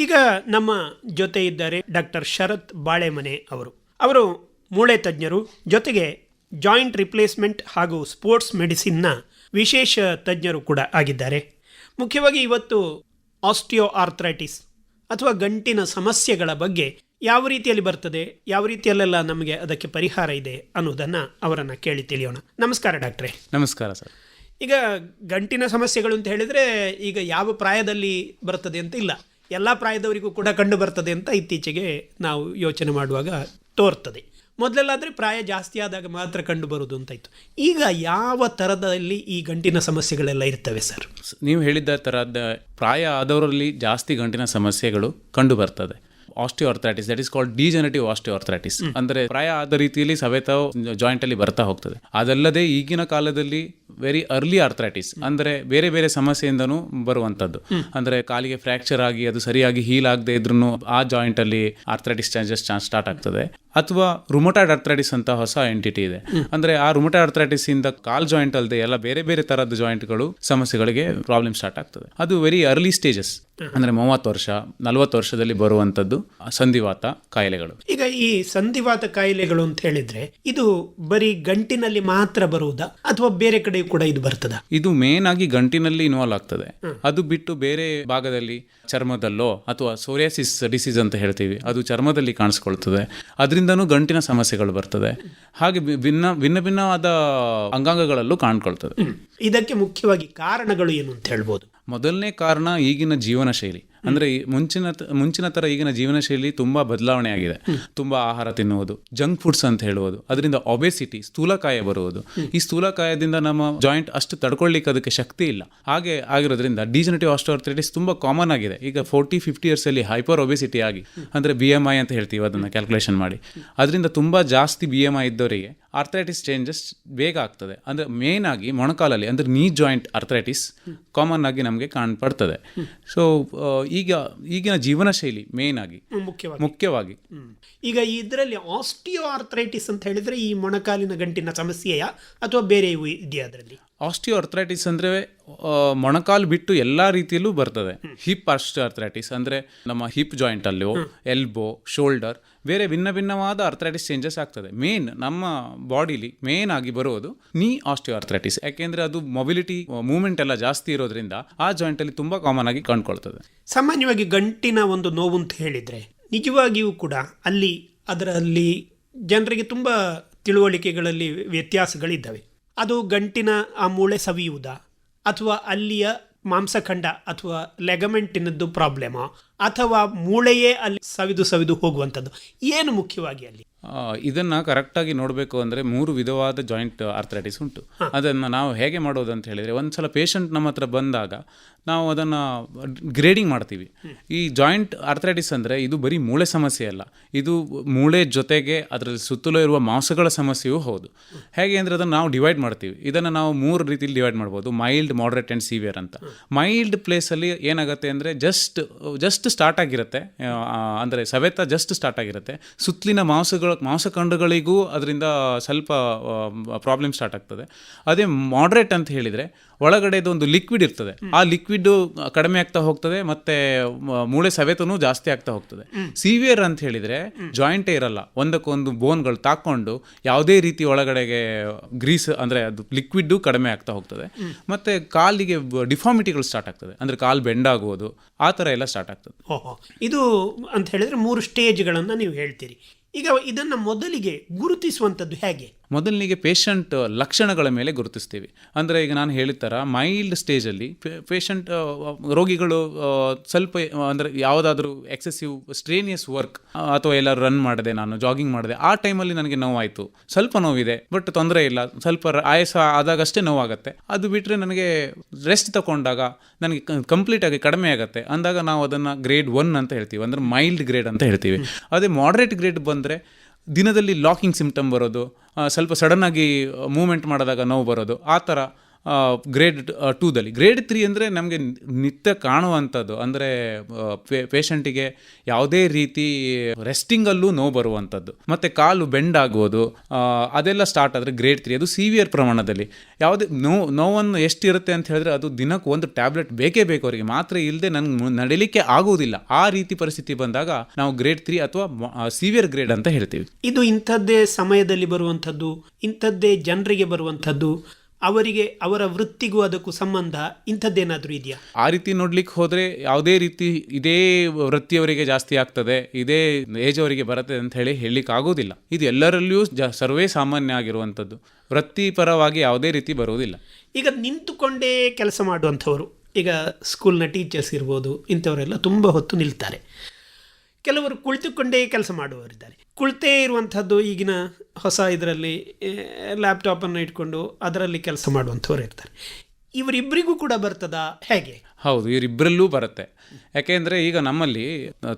ಈಗ ನಮ್ಮ ಜೊತೆ ಇದ್ದಾರೆ ಡಾಕ್ಟರ್ ಶರತ್ ಬಾಳೆಮನೆ ಅವರು. ಅವರು ಮೂಳೆ ತಜ್ಞರು ಜೊತೆಗೆ ಜಾಯಿಂಟ್ ರಿಪ್ಲೇಸ್ಮೆಂಟ್ ಹಾಗೂ ಸ್ಪೋರ್ಟ್ಸ್ ಮೆಡಿಸಿನ್ನ ವಿಶೇಷ ತಜ್ಞರು ಕೂಡ ಆಗಿದ್ದಾರೆ. ಮುಖ್ಯವಾಗಿ ಇವತ್ತು ಆಸ್ಟಿಯೋ ಆರ್ಥ್ರೈಟಿಸ್ ಅಥವಾ ಗಂಟಿನ ಸಮಸ್ಯೆಗಳ ಬಗ್ಗೆ ಯಾವ ರೀತಿಯಲ್ಲಿ ಬರ್ತದೆ ಯಾವ ರೀತಿಯಲ್ಲೆಲ್ಲ ನಮಗೆ ಅದಕ್ಕೆ ಪರಿಹಾರ ಇದೆ ಅನ್ನೋದನ್ನು ಅವರನ್ನು ಕೇಳಿ ತಿಳಿಯೋಣ. ನಮಸ್ಕಾರ ಡಾಕ್ಟ್ರೆ. ನಮಸ್ಕಾರ ಸರ್. ಈಗ ಗಂಟಿನ ಸಮಸ್ಯೆಗಳು ಅಂತ ಹೇಳಿದರೆ ಈಗ ಯಾವ ಪ್ರಾಯದಲ್ಲಿ ಬರ್ತದೆ ಅಂತ ಇಲ್ಲ. ಎಲ್ಲ ಪ್ರಾಯದವರಿಗೂ ಕೂಡ ಕಂಡು ಬರ್ತದೆ ಅಂತ ಇತ್ತೀಚೆಗೆ ನಾವು ಯೋಚನೆ ಮಾಡುವಾಗ ತೋರ್ತದೆ. ಮೊದಲೆಲ್ಲಾದರೆ ಪ್ರಾಯ ಜಾಸ್ತಿ ಆದಾಗ ಮಾತ್ರ ಕಂಡು ಬರುವುದು ಇತ್ತು ಈಗ ಯಾವ ಥರದಲ್ಲಿ ಈ ಗಂಟಿನ ಸಮಸ್ಯೆಗಳೆಲ್ಲ ಇರ್ತವೆ ಸರ್? ನೀವು ಹೇಳಿದ ಥರದ ಪ್ರಾಯ ಆದವರಲ್ಲಿ ಜಾಸ್ತಿ ಗಂಟಿನ ಸಮಸ್ಯೆಗಳು ಕಂಡು ಬರ್ತದೆ. Osteoarthritis that is called degenerative osteoarthritis ಅಂದ್ರೆ ಪ್ರಾಯ ಆದ ರೀತಿಯಲ್ಲಿ ಸವೆತ ಜಾಯಿಂಟ್ ಅಲ್ಲಿ ಬರ್ತಾ ಹೋಗ್ತದೆ. ಅದಲ್ಲದೆ ಈಗಿನ ಕಾಲದಲ್ಲಿ ವೆರಿ ಅರ್ಲಿ ಆರ್ಥ್ರೈಟಿಸ್ ಅಂದ್ರೆ ಬೇರೆ ಬೇರೆ ಸಮಸ್ಯೆಯಿಂದನೂ ಬರುವಂತದ್ದು ಅಂದ್ರೆ ಕಾಲಿಗೆ ಫ್ರಾಕ್ಚರ್ ಆಗಿ ಅದು ಸರಿಯಾಗಿ ಹೀಲ್ ಆಗದೆ ಇದ್ರೂ ಆ ಜಾಯಿಂಟ್ ಅಲ್ಲಿ ಆರ್ಥ್ರೈಟಿಸ್ ಚಾನ್ಸಸ್ ಸ್ಟಾರ್ಟ್ ಆಗ್ತದೆ. ಅಥವಾ ರುಮೊಟಾಯ್ಡ್ ಅರ್ಥ್ರೈಟಿಸ್ ಅಂತ ಹೊಸ ಎಂಟಿಟಿ ಇದೆ. ಅಂದ್ರೆ ಆ ರುಮೊಟಾಯ್ಡ್ ಅರ್ಥ್ರೈಟಿಸ್ ಇಂದ ಕಾಲ್ ಜಾಯಿಂಟ್ ಅಲ್ಲದೆ ಎಲ್ಲ ಬೇರೆ ಬೇರೆ ತರಹದ ಜಾಯಿಂಟ್ಗಳು ಸಮಸ್ಯೆಗಳಿಗೆ ಪ್ರಾಬ್ಲಮ್ ಸ್ಟಾರ್ಟ್ ಆಗ್ತದೆ. ಅದು ವೆರಿ ಅರ್ಲಿ ಸ್ಟೇಜಸ್ ಅಂದ್ರೆ ಮೂವತ್ತು ವರ್ಷ ನಲವತ್ತು ವರ್ಷದಲ್ಲಿ ಬರುವಂತದ್ದು ಸಂಧಿವಾತ ಕಾಯಿಲೆಗಳು. ಈಗ ಈ ಸಂಧಿವಾತ ಕಾಯಿಲೆಗಳು ಅಂತ ಹೇಳಿದ್ರೆ ಇದು ಬರೀ ಗಂಟಿನಲ್ಲಿ ಮಾತ್ರ ಬರುವುದಾ? ಅಥವಾ ಬೇರೆ ಕಡೆ ಕೂಡ ಇದು ಬರ್ತದ? ಇದು ಮೇನ್ ಆಗಿ ಗಂಟಿನಲ್ಲಿ ಇನ್ವಾಲ್ವ್ ಆಗ್ತದೆ. ಅದು ಬಿಟ್ಟು ಬೇರೆ ಭಾಗದಲ್ಲಿ ಚರ್ಮದಲ್ಲೋ ಅಥವಾ ಸೋರಿಯಾಸಿಸ್ ಡಿಸೀಸ್ ಅಂತ ಹೇಳ್ತೀವಿ ಅದು ಚರ್ಮದಲ್ಲಿ ಕಾಣಿಸ್ಕೊಳ್ತದೆ. ಅದರಿಂದನೂ ಗಂಟಿನ ಸಮಸ್ಯೆಗಳು ಬರ್ತದೆ. ಹಾಗೆ ಭಿನ್ನ ಭಿನ್ನ ಭಿನ್ನವಾದ ಅಂಗಾಂಗಗಳಲ್ಲೂ ಕಾಣ್ಕೊಳ್ತದೆ. ಇದಕ್ಕೆ ಮುಖ್ಯವಾಗಿ ಕಾರಣಗಳು ಏನು ಅಂತ ಹೇಳ್ಬೋದು? ಮೊದಲನೇ ಕಾರಣ ಈಗಿನ ಜೀವನ ಶೈಲಿ ಅಂದ್ರೆ ಮುಂಚಿನ ಮುಂಚಿನ ಥರ ಈಗಿನ ಜೀವನ ಶೈಲಿ ತುಂಬಾ ಬದಲಾವಣೆ ಆಗಿದೆ. ತುಂಬಾ ಆಹಾರ ತಿನ್ನುವುದು ಜಂಕ್ ಫುಡ್ಸ್ ಅಂತ ಹೇಳುವುದು, ಅದರಿಂದ ಒಬೆಸಿಟಿ ಸ್ಥೂಲಕಾಯ ಬರುವುದು. ಈ ಸ್ಥೂಲಕಾಯದಿಂದ ನಮ್ಮ ಜಾಯಿಂಟ್ ಅಷ್ಟು ತಡ್ಕೊಳ್ಳಿಕ್ಕೆ ಅದಕ್ಕೆ ಶಕ್ತಿ ಇಲ್ಲ. ಹಾಗೆ ಆಗಿರೋದ್ರಿಂದ ಡಿಜೆನೇಟಿವ್ ಆಸ್ಟೋಆರ್ಥ್ರೈಟಿಸ್ ತುಂಬಾ ಕಾಮನ್ ಆಗಿದೆ. ಈಗ ಫೋರ್ಟಿ ಫಿಫ್ಟಿ ಇಯರ್ಸ್ ಅಲ್ಲಿ ಹೈಪರ್ ಒಬೆಸಿಟಿ ಆಗಿ, ಅಂದ್ರೆ ಬಿ ಎಂ ಐ ಅಂತ ಹೇಳ್ತೀವಿ ಅದನ್ನ ಕ್ಯಾಲ್ಕುಲೇಷನ್ ಮಾಡಿ. ಅದರಿಂದ ತುಂಬಾ ಜಾಸ್ತಿ ಬಿ ಎಂ ಐ ಇದ್ದವರಿಗೆ ಆರ್ಥ್ರೈಟಿಸ್ ಚೇಂಜಸ್ ಬೇಗ ಆಗ್ತದೆ. ಅಂದ್ರೆ ಮೇನ್ ಆಗಿ ಮೊಣಕಾಲಲ್ಲಿ, ಅಂದ್ರೆ ನೀ ಜಾಯಿಂಟ್ ಆರ್ಥ್ರೈಟಿಸ್ ಕಾಮನ್ ಆಗಿ ನಮಗೆ ಕಾಣ್ಪಡ್ತದೆ. ಸೊ ಈಗ ಈಗಿನ ಜೀವನ ಶೈಲಿ ಮೇನ್ ಆಗಿ ಮುಖ್ಯವಾಗಿ. ಮುಖ್ಯವಾಗಿ. ಈಗ ಇದರಲ್ಲಿ ಆಸ್ಟಿಯೋ ಆರ್ಥ್ರೈಟಿಸ್ ಅಂತ ಹೇಳಿದ್ರೆ ಈ ಮೊಣಕಾಲಿನ ಗಂಟಿನ ಸಮಸ್ಯೆಯ ಅಥವಾ ಬೇರೆ ಇವು ಇದೆಯಾ ಅದರಲ್ಲಿ? ಆಸ್ಟಿಯೋ ಅರ್ಥ್ರೈಟಿಸ್ ಅಂದರೆ ಮೊಣಕಾಲು ಬಿಟ್ಟು ಎಲ್ಲಾ ರೀತಿಯಲ್ಲೂ ಬರ್ತದೆ. ಹಿಪ್ ಆಸ್ಟಿಯೋ ಅರ್ಥ್ರೈಟಿಸ್ ಅಂದ್ರೆ ನಮ್ಮ ಹಿಪ್ ಜಾಯಿಂಟ್ ಜಾಯಿಂಟಲ್ಲೋ ಎಲ್ಬೋ ಶೋಲ್ಡರ್ ಬೇರೆ ಭಿನ್ನ ಭಿನ್ನವಾದ ಅರ್ಥ್ರೈಟಿಸ್ ಚೇಂಜಸ್ ಆಗ್ತದೆ. ಮೇನ್ ನಮ್ಮ ಬಾಡಿಲಿ ಮೇನ್ ಆಗಿ ಬರೋದು ನೀ ಆಸ್ಟಿಯೋ ಅರ್ಥ್ರೈಟಿಸ್ ಯಾಕೆಂದರೆ ಅದು ಮೊಬಿಲಿಟಿ ಮೂವ್ಮೆಂಟ್ ಎಲ್ಲ ಜಾಸ್ತಿ ಇರೋದ್ರಿಂದ ಆ ಜಾಯಿಂಟಲ್ಲಿ ತುಂಬ ಕಾಮನ್ ಆಗಿ ಕಂಡುಕೊಳ್ತದೆ. ಸಾಮಾನ್ಯವಾಗಿ ಗಂಟಿನ ಒಂದು ನೋವು ಅಂತ ಹೇಳಿದ್ರೆ ನಿಜವಾಗಿಯೂ ಕೂಡ ಅಲ್ಲಿ ಅದರಲ್ಲಿ ಜನರಿಗೆ ತುಂಬ ತಿಳುವಳಿಕೆಗಳಲ್ಲಿ ವ್ಯತ್ಯಾಸಗಳಿದ್ದಾವೆ. ಅದು ಗಂಟಿನ ಆ ಮೂಳೆ ಸವಿಯುವುದಾ? ಅಥವಾ ಅಲ್ಲಿಯ ಮಾಂಸಖಂಡ ಅಥವಾ ಲೆಗಮೆಂಟಿನದ್ದು ಪ್ರಾಬ್ಲಮಾ ಅಥವಾ ಮೂಳೆಯೇ ಅಲ್ಲಿ ಸವಿದು ಸವಿದು ಹೋಗುವಂಥದ್ದು? ಏನು ಮುಖ್ಯವಾಗಿ ಅಲ್ಲಿ? ಇದನ್ನ ಕರೆಕ್ಟಾಗಿ ನೋಡಬೇಕು ಅಂದರೆ ಮೂರು ವಿಧವಾದ ಜಾಯಿಂಟ್ ಆರ್ಥ್ರೈಟಿಸ್ ಉಂಟು. ಅದನ್ನು ನಾವು ಹೇಗೆ ಮಾಡೋದು ಅಂತ ಹೇಳಿದರೆ ಒಂದು ಸಲ ಪೇಷಂಟ್ ನಮ್ಮ ಹತ್ರ ಬಂದಾಗ ನಾವು ಅದನ್ನು ಗ್ರೇಡಿಂಗ್ ಮಾಡ್ತೀವಿ. ಈ ಜಾಯಿಂಟ್ ಆರ್ಥ್ರೈಟಿಸ್ ಅಂದರೆ ಇದು ಬರೀ ಮೂಳೆ ಸಮಸ್ಯೆ ಅಲ್ಲ ಇದು ಮೂಳೆ ಜೊತೆಗೆ ಅದರ ಸುತ್ತಲೂ ಇರುವ ಮಾಂಸಗಳ ಸಮಸ್ಯೆಯೂ ಹೌದು. ಹೇಗೆ ಅಂದರೆ ಅದನ್ನು ನಾವು ಡಿವೈಡ್ ಮಾಡ್ತೀವಿ. ಇದನ್ನು ನಾವು ಮೂರು ರೀತಿಯಲ್ಲಿ ಡಿವೈಡ್ ಮಾಡ್ಬೋದು ಮೈಲ್ಡ್ ಮಾಡ್ರೇಟ್ ಆ್ಯಂಡ್ ಸಿವಿಯರ್ ಅಂತ. ಮೈಲ್ಡ್ ಪ್ಲೇಸಲ್ಲಿ ಏನಾಗುತ್ತೆ ಅಂದರೆ ಜಸ್ಟ್ ಜಸ್ಟ್ ಸ್ಟಾರ್ಟ್ ಆಗಿರುತ್ತೆ ಅಂದರೆ ಸವೆತ ಜಸ್ಟ್ ಸ್ಟಾರ್ಟ್ ಆಗಿರುತ್ತೆ. ಸುತ್ತಲಿನ ಮಾಂಸಗಳ ಮಾಂಸಖಂಡಗಳಿಗೂ ಅದರಿಂದ ಸ್ವಲ್ಪ ಪ್ರಾಬ್ಲಮ್ ಸ್ಟಾರ್ಟ್ ಆಗ್ತದೆ. ಅದೇ ಮಾಡ್ರೇಟ್ ಅಂತ ಹೇಳಿದರೆ ಒಳಗಡೆದು ಒಂದು ಲಿಕ್ವಿಡ್ ಇರ್ತದೆ. ಆ ಲಿಕ್ವಿಡ್ ಕಡಿಮೆ ಆಗ್ತಾ ಹೋಗ್ತದೆ ಮತ್ತೆ ಮೂಳೆ ಸವೆತನೂ ಜಾಸ್ತಿ ಆಗ್ತಾ ಹೋಗ್ತದೆ. ಸಿವಿಯರ್ ಅಂತ ಹೇಳಿದರೆ ಜಾಯಿಂಟೇ ಇರಲ್ಲ. ಒಂದಕ್ಕೊಂದು ಬೋನ್ಗಳು ತಾಕೊಂಡು ಯಾವುದೇ ರೀತಿ ಒಳಗಡೆಗೆ ಗ್ರೀಸ್ ಅಂದರೆ ಅದು ಲಿಕ್ವಿಡ್ಡು ಕಡಿಮೆ ಆಗ್ತಾ ಹೋಗ್ತದೆ. ಮತ್ತೆ ಕಾಲಿಗೆ ಡಿಫಾರ್ಮಿಟಿಗಳು ಸ್ಟಾರ್ಟ್ ಆಗ್ತದೆ. ಅಂದರೆ ಕಾಲು ಬೆಂಡಾಗುವುದು ಆ ಥರ ಎಲ್ಲ ಸ್ಟಾರ್ಟ್ ಆಗ್ತದೆ. ಇದು ಅಂತ ಹೇಳಿದ್ರೆ ಮೂರು ಸ್ಟೇಜ್ಗಳನ್ನು ನೀವು ಹೇಳ್ತೀರಿ. ಈಗ ಇದನ್ನು ಮೊದಲಿಗೆ ಗುರುತಿಸುವಂಥದ್ದು ಹೇಗೆ? ಮೊದಲಿಗೆ ಪೇಷಂಟ್ ಲಕ್ಷಣಗಳ ಮೇಲೆ ಗುರುತಿಸ್ತೀವಿ. ಅಂದರೆ ಈಗ ನಾನು ಹೇಳಿದ ಥರ ಮೈಲ್ಡ್ ಸ್ಟೇಜಲ್ಲಿ ಪೇಷಂಟ್ ರೋಗಿಗಳು ಸ್ವಲ್ಪ ಅಂದರೆ ಯಾವುದಾದ್ರೂ ಎಕ್ಸೆಸಿವ್ ಸ್ಟ್ರೇನಿಯಸ್ ವರ್ಕ್ ಅಥವಾ ಎಲ್ಲ ರನ್ ಮಾಡಿದೆ, ನಾನು ಜಾಗಿಂಗ್ ಮಾಡಿದೆ, ಆ ಟೈಮಲ್ಲಿ ನನಗೆ ನೋವಾಯಿತು. ಸ್ವಲ್ಪ ನೋವಿದೆ ಬಟ್ ತೊಂದರೆ ಇಲ್ಲ. ಸ್ವಲ್ಪ ಆಯಾಸ ಆದಾಗಷ್ಟೇ ನೋವಾಗುತ್ತೆ. ಅದು ಬಿಟ್ಟರೆ ನನಗೆ ರೆಸ್ಟ್ ತಗೊಂಡಾಗ ನನಗೆ ಕಂಪ್ಲೀಟ್ ಆಗಿ ಕಡಿಮೆ ಆಗುತ್ತೆ. ಅಂದಾಗ ನಾವು ಅದನ್ನು ಗ್ರೇಡ್ ಒನ್ ಅಂತ ಹೇಳ್ತೀವಿ. ಅಂದರೆ ಮೈಲ್ಡ್ ಗ್ರೇಡ್ ಅಂತ ಹೇಳ್ತೀವಿ. ಅದೇ ಮಾಡ್ರೇಟ್ ಗ್ರೇಡ್ ಬಂದರೆ ದಿನದಲ್ಲಿ ಲಾಕಿಂಗ್ ಸಿಮ್ಟಮ್ ಬರೋದು ಸ್ವಲ್ಪ ಸಡನ್ನಾಗಿ ಮೂಮೆಂಟ್ ಮಾಡಿದಾಗ ನೋವು ಬರೋದು ಆ ಥರ ಗ್ರೇಡ್ ಟೂದಲ್ಲಿ ಗ್ರೇಡ್ ತ್ರೀ ಅಂದರೆ ನಮಗೆ ನಿತ್ಯ ಕಾಣುವಂಥದ್ದು. ಅಂದರೆ ಪೇಷಂಟಿಗೆ ಯಾವುದೇ ರೀತಿ ರೆಸ್ಟಿಂಗಲ್ಲೂ ನೋವು ಬರುವಂಥದ್ದು. ಮತ್ತು ಕಾಲು ಬೆಂಡ್ ಆಗುವುದು ಅದೆಲ್ಲ ಸ್ಟಾರ್ಟ್ ಆದರೆ ಗ್ರೇಡ್ ತ್ರೀ ಅದು ಸಿವಿಯರ್ ಪ್ರಮಾಣದಲ್ಲಿ. ಯಾವುದೇ ನೋವು ನೋವನ್ನು ಎಷ್ಟಿರುತ್ತೆ ಅಂತ ಹೇಳಿದ್ರೆ ಅದು ದಿನಕ್ಕೆ ಒಂದು ಟ್ಯಾಬ್ಲೆಟ್ ಬೇಕೇ ಬೇಕು ಅವರಿಗೆ. ಮಾತ್ರ ಇಲ್ಲದೆ ನನಗೆ ನಡಿಲಿಕ್ಕೆ ಆಗುವುದಿಲ್ಲ. ಆ ರೀತಿ ಪರಿಸ್ಥಿತಿ ಬಂದಾಗ ನಾವು ಗ್ರೇಡ್ ತ್ರೀ ಅಥವಾ ಸಿವಿಯರ್ ಗ್ರೇಡ್ ಅಂತ ಹೇಳ್ತೀವಿ. ಇದು ಇಂಥದ್ದೇ ಸಮಯದಲ್ಲಿ ಬರುವಂಥದ್ದು, ಇಂಥದ್ದೇ ಜನರಿಗೆ ಬರುವಂಥದ್ದು ಅವರಿಗೆ ಅವರ ವೃತ್ತಿಗೂ ಅದಕ್ಕೂ ಸಂಬಂಧ ಇಂಥದ್ದೇನಾದರೂ ಇದೆಯಾ? ಆ ರೀತಿ ನೋಡ್ಲಿಕ್ಕೆ ಹೋದರೆ ಯಾವುದೇ ರೀತಿ ಇದೇ ವೃತ್ತಿಯವರಿಗೆ ಜಾಸ್ತಿ ಆಗ್ತದೆ ಇದೇ ಏಜ್ ಅವರಿಗೆ ಬರುತ್ತೆ ಅಂತ ಹೇಳಿ ಹೇಳಲಿಕ್ಕೆ ಆಗೋದಿಲ್ಲ. ಇದು ಎಲ್ಲರಲ್ಲಿಯೂ ಜ ಸರ್ವೇ ಸಾಮಾನ್ಯ ಆಗಿರುವಂಥದ್ದು. ವೃತ್ತಿಪರವಾಗಿ ಯಾವುದೇ ರೀತಿ ಬರುವುದಿಲ್ಲ. ಈಗ ನಿಂತುಕೊಂಡೇ ಕೆಲಸ ಮಾಡುವಂಥವರು ಈಗ ಸ್ಕೂಲ್ನ ಟೀಚರ್ಸ್ ಇರ್ಬೋದು ಇಂಥವರೆಲ್ಲ ತುಂಬ ಹೊತ್ತು ನಿಲ್ತಾರೆ. ಕೆಲವರು ಕುಳಿತುಕೊಂಡೇ ಕೆಲಸ ಮಾಡುವವರಿದ್ದಾರೆ. ಕುಳಿತೇ ಇರುವಂಥದ್ದು ಈಗಿನ ಹೊಸ ಇದರಲ್ಲಿ ಲ್ಯಾಪ್ಟಾಪನ್ನು ಇಟ್ಕೊಂಡು ಅದರಲ್ಲಿ ಕೆಲಸ ಮಾಡುವಂಥವ್ರು ಇರ್ತಾರೆ. ಇವರಿಬ್ಬರಿಗೂ ಕೂಡ ಬರ್ತದಾ ಹೇಗೆ? ಹೌದು ಇವರಿಬ್ಬರಲ್ಲೂ ಬರುತ್ತೆ. ಯಾಕೆಂದರೆ ಈಗ ನಮ್ಮಲ್ಲಿ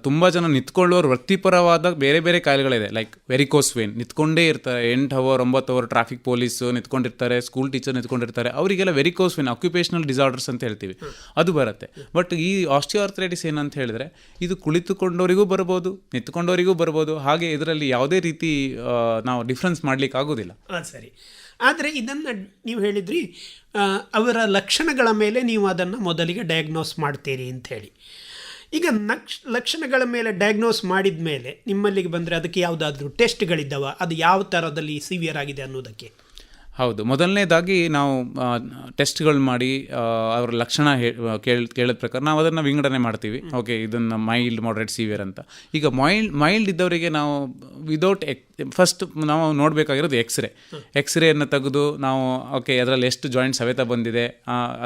ತುಂಬ ಜನ ನಿಂತ್ಕೊಳ್ಳೋರು ವೃತ್ತಿಪರವಾದ ಬೇರೆ ಬೇರೆ ಕಾಯಿಲೆಗಳಿದೆ. ಲೈಕ್ ವೆರಿಕೋಸ್ ವೇನ್ ನಿಂತ್ಕೊಂಡೇ ಇರ್ತಾರೆ. ಎಂಟು ಅವರ್ ಒಂಬತ್ತು ಅವರ್ ಟ್ರಾಫಿಕ್ ಪೊಲೀಸು ನಿಂತ್ಕೊಂಡಿರ್ತಾರೆ ಸ್ಕೂಲ್ ಟೀಚರ್ ನಿಂತ್ಕೊಂಡಿರ್ತಾರೆ. ಅವರಿಗೆಲ್ಲ ವೆರಿಕೋಸ್ ವೇನ್ ಆಕ್ಯುಪೇಷನಲ್ ಡಿಸಾರ್ಡರ್ಸ್ ಅಂತ ಹೇಳ್ತೀವಿ. ಅದು ಬರುತ್ತೆ. ಬಟ್ ಈ ಆಸ್ಟಿಯೋಆರ್ಥ್ರೈಟಿಸ್ ಏನಂತ ಹೇಳಿದ್ರೆ, ಇದು ಕುಳಿತುಕೊಂಡವರಿಗೂ ಬರ್ಬೋದು, ನಿಂತ್ಕೊಂಡವರಿಗೂ ಬರ್ಬೋದು. ಹಾಗೆ ಇದರಲ್ಲಿ ಯಾವುದೇ ರೀತಿ ನಾವು ಡಿಫ್ರೆನ್ಸ್ ಮಾಡ್ಲಿಕ್ಕೆ ಆಗೋದಿಲ್ಲ ಸರಿ. ಆದರೆ ಇದನ್ನು ನೀವು ಹೇಳಿದ್ರಿ ಅವರ ಲಕ್ಷಣಗಳ ಮೇಲೆ ನೀವು ಅದನ್ನು ಮೊದಲಿಗೆ ಡಯಾಗ್ನೋಸ್ ಮಾಡ್ತೀರಿ ಅಂಥೇಳಿ ಈಗ ನಕ್ಷ, ಲಕ್ಷಣಗಳ ಮೇಲೆ ಡಯಾಗ್ನೋಸ್ ಮಾಡಿದ ಮೇಲೆ ನಿಮ್ಮಲ್ಲಿಗೆ ಬಂದರೆ ಅದಕ್ಕೆ ಯಾವುದಾದ್ರೂ ಟೆಸ್ಟ್ಗಳಿದ್ದಾವ? ಅದು ಯಾವ ಥರದಲ್ಲಿ ಸಿವಿಯರ್ ಆಗಿದೆ ಅನ್ನೋದಕ್ಕೆ? ಹೌದು, ಮೊದಲನೇದಾಗಿ ನಾವು ಟೆಸ್ಟ್ಗಳು ಮಾಡಿ ಅವರ ಲಕ್ಷಣ ಕೇಳ್, ಕೇಳಿದ ಪ್ರಕಾರ ನಾವು ಅದನ್ನು ವಿಂಗಡಣೆ ಮಾಡ್ತೀವಿ. ಓಕೆ, ಇದನ್ನು ಮೈಲ್ಡ್ ಮಾಡ್ರೇಟ್ ಸಿವಿಯರ್ ಅಂತ. ಈಗ ಮೈಲ್ಡ್ ಮೈಲ್ಡ್ ಇದ್ದವರಿಗೆ ನಾವು ವಿದೌಟ್ ಎಕ್ ಫಸ್ಟ್ ನಾವು ನೋಡಬೇಕಾಗಿರೋದು ಎಕ್ಸ್ರೇ ಎಕ್ಸ್ರೇಯನ್ನು ತೆಗೆದು ನಾವು ಓಕೆ ಅದರಲ್ಲಿ ಎಷ್ಟು ಜಾಯಿಂಟ್ ಸವೆತ ಬಂದಿದೆ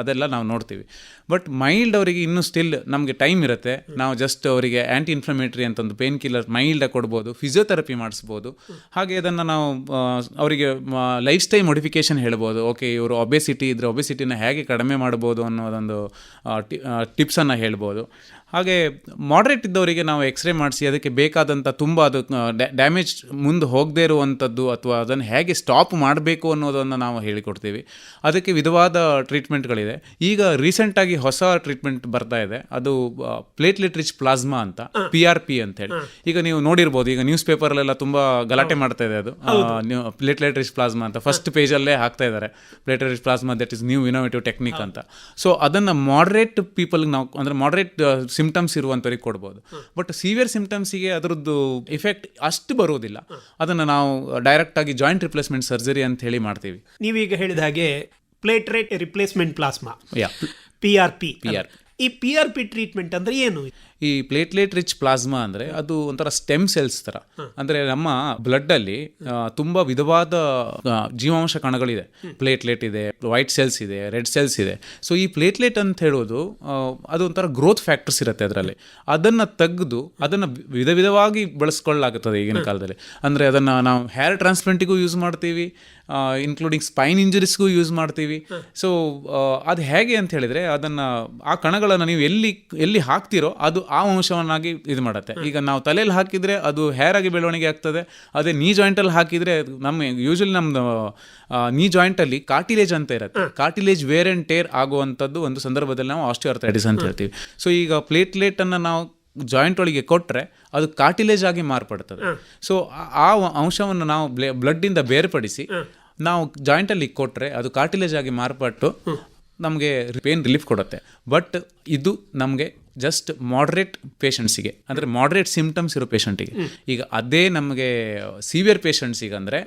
ಅದೆಲ್ಲ ನಾವು ನೋಡ್ತೀವಿ. ಬಟ್ ಮೈಲ್ಡ್ ಅವರಿಗೆ ಇನ್ನೂ ಸ್ಟಿಲ್ ನಮಗೆ ಟೈಮ್ ಇರುತ್ತೆ. ನಾವು ಜಸ್ಟ್ ಅವರಿಗೆ ಆ್ಯಂಟಿ ಇನ್ಫ್ಲಮೇಟ್ರಿ ಅಂತ ಒಂದು ಪೇನ್ ಕಿಲ್ಲರ್ ಮೈಲ್ಡಾಗಿ ಕೊಡ್ಬೋದು ಫಿಸಿಯೋಥೆರಪಿ ಮಾಡಿಸ್ಬೋದು. ಹಾಗೆ ಅದನ್ನು ನಾವು ಅವರಿಗೆ ಲೈಫ್ ಸ್ಟೈಲ್ ಮೊಡಿಫಿಕೇಶನ್ ಹೇಳ್ಬೋದು. ಓಕೆ ಇವರು ಒಬೆಸಿಟಿ ಇದ್ರೆ ಒಬೆಸಿಟಿನ ಹೇಗೆ ಕಡಿಮೆ ಮಾಡ್ಬೋದು ಅನ್ನೋದೊಂದು ಟಿಪ್ಸನ್ನು ಹೇಳ್ಬೋದು. ಹಾಗೆ ಮಾಡ್ರೇಟ್ ಇದ್ದವರಿಗೆ ನಾವು ಎಕ್ಸ್ರೇ ಮಾಡಿಸಿ ಅದಕ್ಕೆ ಬೇಕಾದಂಥ ತುಂಬ ಅದು ಡ್ಯಾಮೇಜ್ ಮುಂದೆ ಹೋಗದೇ ಇರುವಂಥದ್ದು ಅಥವಾ ಅದನ್ನು ಹೇಗೆ ಸ್ಟಾಪ್ ಮಾಡಬೇಕು ಅನ್ನೋದನ್ನು ನಾವು ಹೇಳಿಕೊಡ್ತೀವಿ. ಅದಕ್ಕೆ ವಿಧವಾದ ಟ್ರೀಟ್ಮೆಂಟ್ಗಳಿದೆ ಈಗ ರೀಸೆಂಟಾಗಿ ಹೊಸ ಟ್ರೀಟ್ಮೆಂಟ್ ಬರ್ತಾ ಇದೆ. ಅದು ಪ್ಲೇಟ್ಲೆಟ್ ರಿಚ್ ಪ್ಲಾಸ್ಮಾ ಅಂತ ಪಿ ಆರ್ ಪಿ ಅಂತ ಹೇಳಿ. ಈಗ ನೀವು ನೋಡಿರ್ಬೋದು ಈಗ ನ್ಯೂಸ್ ಪೇಪರಲ್ಲೆಲ್ಲ ತುಂಬ ಗಲಾಟೆ ಮಾಡ್ತಾ ಇದೆ ಅದು. ಪ್ಲೇಟ್ಲೆಟ್ ರಿಚ್ ಪ್ಲಾಸ್ಮಾ ಅಂತ ಫಸ್ಟ್ ಪೇಜಲ್ಲೇ ಹಾಕ್ತಾ ಇದ್ದಾರೆ. Platelet rich plasma that is new innovative technique ಅಂತ. ಸೊ ಅದನ್ನು ಮಾಡ್ರೇಟ್ ಪೀಪಲ್ಗೆ ನಾವು ಅಂದರೆ ಮಾಡ್ರೇಟ್ ಸಿಂಪ್ಟಮ್ಸ್ ಇರುವಂಥವ್ರಿಗೆ ಕೊಡ್ಬೋದು. ಬಟ್ ಸಿವಿಯರ್ ಸಿಂಪ್ಟಮ್ಸಿಗೆ ಅದರದ್ದು ಇಫೆಕ್ಟ್ ಅಷ್ಟು ಬರುವುದಿಲ್ಲ ಅದನ್ನು ನಾವು ಡೈರೆಕ್ಟಾಗಿ ಜಾಯಿಂಟ್ ರಿಪ್ಲೇಸ್ಮೆಂಟ್ ಸರ್ಜರಿ ಅಂತ ಹೇಳಿ ಮಾಡ್ತೀವಿ. ನೀವೀಗ ಹೇಳಿದ ಹಾಗೆ plate rate replacement plasma P R P P R ಈ ಪಿ ಆರ್ ಪಿ ಟ್ರೀಟ್ಮೆಂಟ್ ಅಂದರೆ ಏನು? ಈ ಪ್ಲೇಟ್ಲೇಟ್ ರಿಚ್ ಪ್ಲಾಸ್ಮಾ ಅಂದರೆ ಅದು ಒಂಥರ ಸ್ಟೆಮ್ ಸೆಲ್ಸ್ ಥರ ಅಂದರೆ ನಮ್ಮ ಬ್ಲಡ್ಡಲ್ಲಿ ತುಂಬ ವಿಧವಾದ ಜೀವಾಂಶ ಕಣಗಳಿದೆ. ಪ್ಲೇಟ್ಲೆಟ್ ಇದೆ ವೈಟ್ ಸೆಲ್ಸ್ ಇದೆ ರೆಡ್ ಸೆಲ್ಸ್ ಇದೆ. ಸೊ ಈ ಪ್ಲೇಟ್ಲೆಟ್ ಅಂತ ಹೇಳೋದು ಅದು ಒಂಥರ ಗ್ರೋತ್ ಫ್ಯಾಕ್ಟರ್ಸ್ ಇರುತ್ತೆ ಅದರಲ್ಲಿ. ಅದನ್ನು ತೆಗೆದು ಅದನ್ನು ವಿಧ ವಿಧವಾಗಿ ಬಳಸ್ಕೊಳ್ಳಾಗುತ್ತದೆ ಈಗಿನ ಕಾಲದಲ್ಲಿ. ಅಂದರೆ ಅದನ್ನು ನಾವು ಹೇರ್ ಟ್ರಾನ್ಸ್ಪ್ಲಾಂಟಿಗೂ ಯೂಸ್ ಮಾಡ್ತೀವಿ ಇನ್ಕ್ಲೂಡಿಂಗ್ ಸ್ಪೈನ್ ಇಂಜುರೀಸ್ಗೂ ಯೂಸ್ ಮಾಡ್ತೀವಿ. ಸೊ ಅದು ಹೇಗೆ ಅಂತ ಹೇಳಿದರೆ ಅದನ್ನು ಆ ಕಣಗಳನ್ನು ನೀವು ಎಲ್ಲಿ ಎಲ್ಲಿ ಹಾಕ್ತಿರೋ ಅದು ಆ ಅಂಶವನ್ನಾಗಿ ಇದು ಮಾಡುತ್ತೆ. ಈಗ ನಾವು ತಲೆಯಲ್ಲಿ ಹಾಕಿದರೆ ಅದು ಹೇರ್ ಆಗಿ ಬೆಳವಣಿಗೆ ಆಗ್ತದೆ. ಅದೇ ನೀ ಜಾಯಿಂಟಲ್ಲಿ ಹಾಕಿದರೆ ಅದು ನಮ್ಮ ಯೂಶಲಿ ನಮ್ಮದು ನೀ ಜಾಯಿಂಟಲ್ಲಿ ಕಾರ್ಟಿಲೇಜ್ ಅಂತ ಇರುತ್ತೆ. ಕಾರ್ಟಿಲೇಜ್ ವೇರ್ ಆ್ಯಂಡ್ ಟೇರ್ ಆಗುವಂಥದ್ದು ಒಂದು ಸಂದರ್ಭದಲ್ಲಿ ನಾವು ಆಸ್ಟಿಯೋರ್ಥೈಟಿಸ್ ಅಂತ ಹೇಳ್ತೀವಿ. ಸೊ ಈಗ ಪ್ಲೇಟ್ಲೇಟನ್ನು ನಾವು ಜಾಯಿಂಟ್ ಒಳಗೆ ಕೊಟ್ಟರೆ ಅದು ಕಾರ್ಟಿಲೇಜ್ ಆಗಿ ಮಾರ್ಪಡ್ತದೆ. ಸೊ ಆ ಅಂಶವನ್ನು ನಾವು ಬ್ಲಡ್ಡಿಂದ ಬೇರ್ಪಡಿಸಿ ನಾವು ಜಾಯಿಂಟಲ್ಲಿ ಕೊಟ್ಟರೆ ಅದು ಕಾರ್ಟಿಲೇಜ್ ಆಗಿ ಮಾರ್ಪಟ್ಟು ನಮಗೆ ಪೇನ್ ರಿಲೀಫ್ ಕೊಡುತ್ತೆ. ಬಟ್ ಇದು ನಮಗೆ ಜಸ್ಟ್ ಮಾಡ್ರೇಟ್ ಪೇಷಂಟ್ಸಿಗೆ ಅಂದರೆ ಮಾಡ್ರೇಟ್ ಸಿಂಪ್ಟಮ್ಸ್ ಇರೋ ಪೇಷಂಟಿಗೆ ಈಗ ಅದೇ ನಮಗೆ ಸಿವಿಯರ್ ಪೇಷಂಟ್ಸಿಗೆ ಅಂದರೆ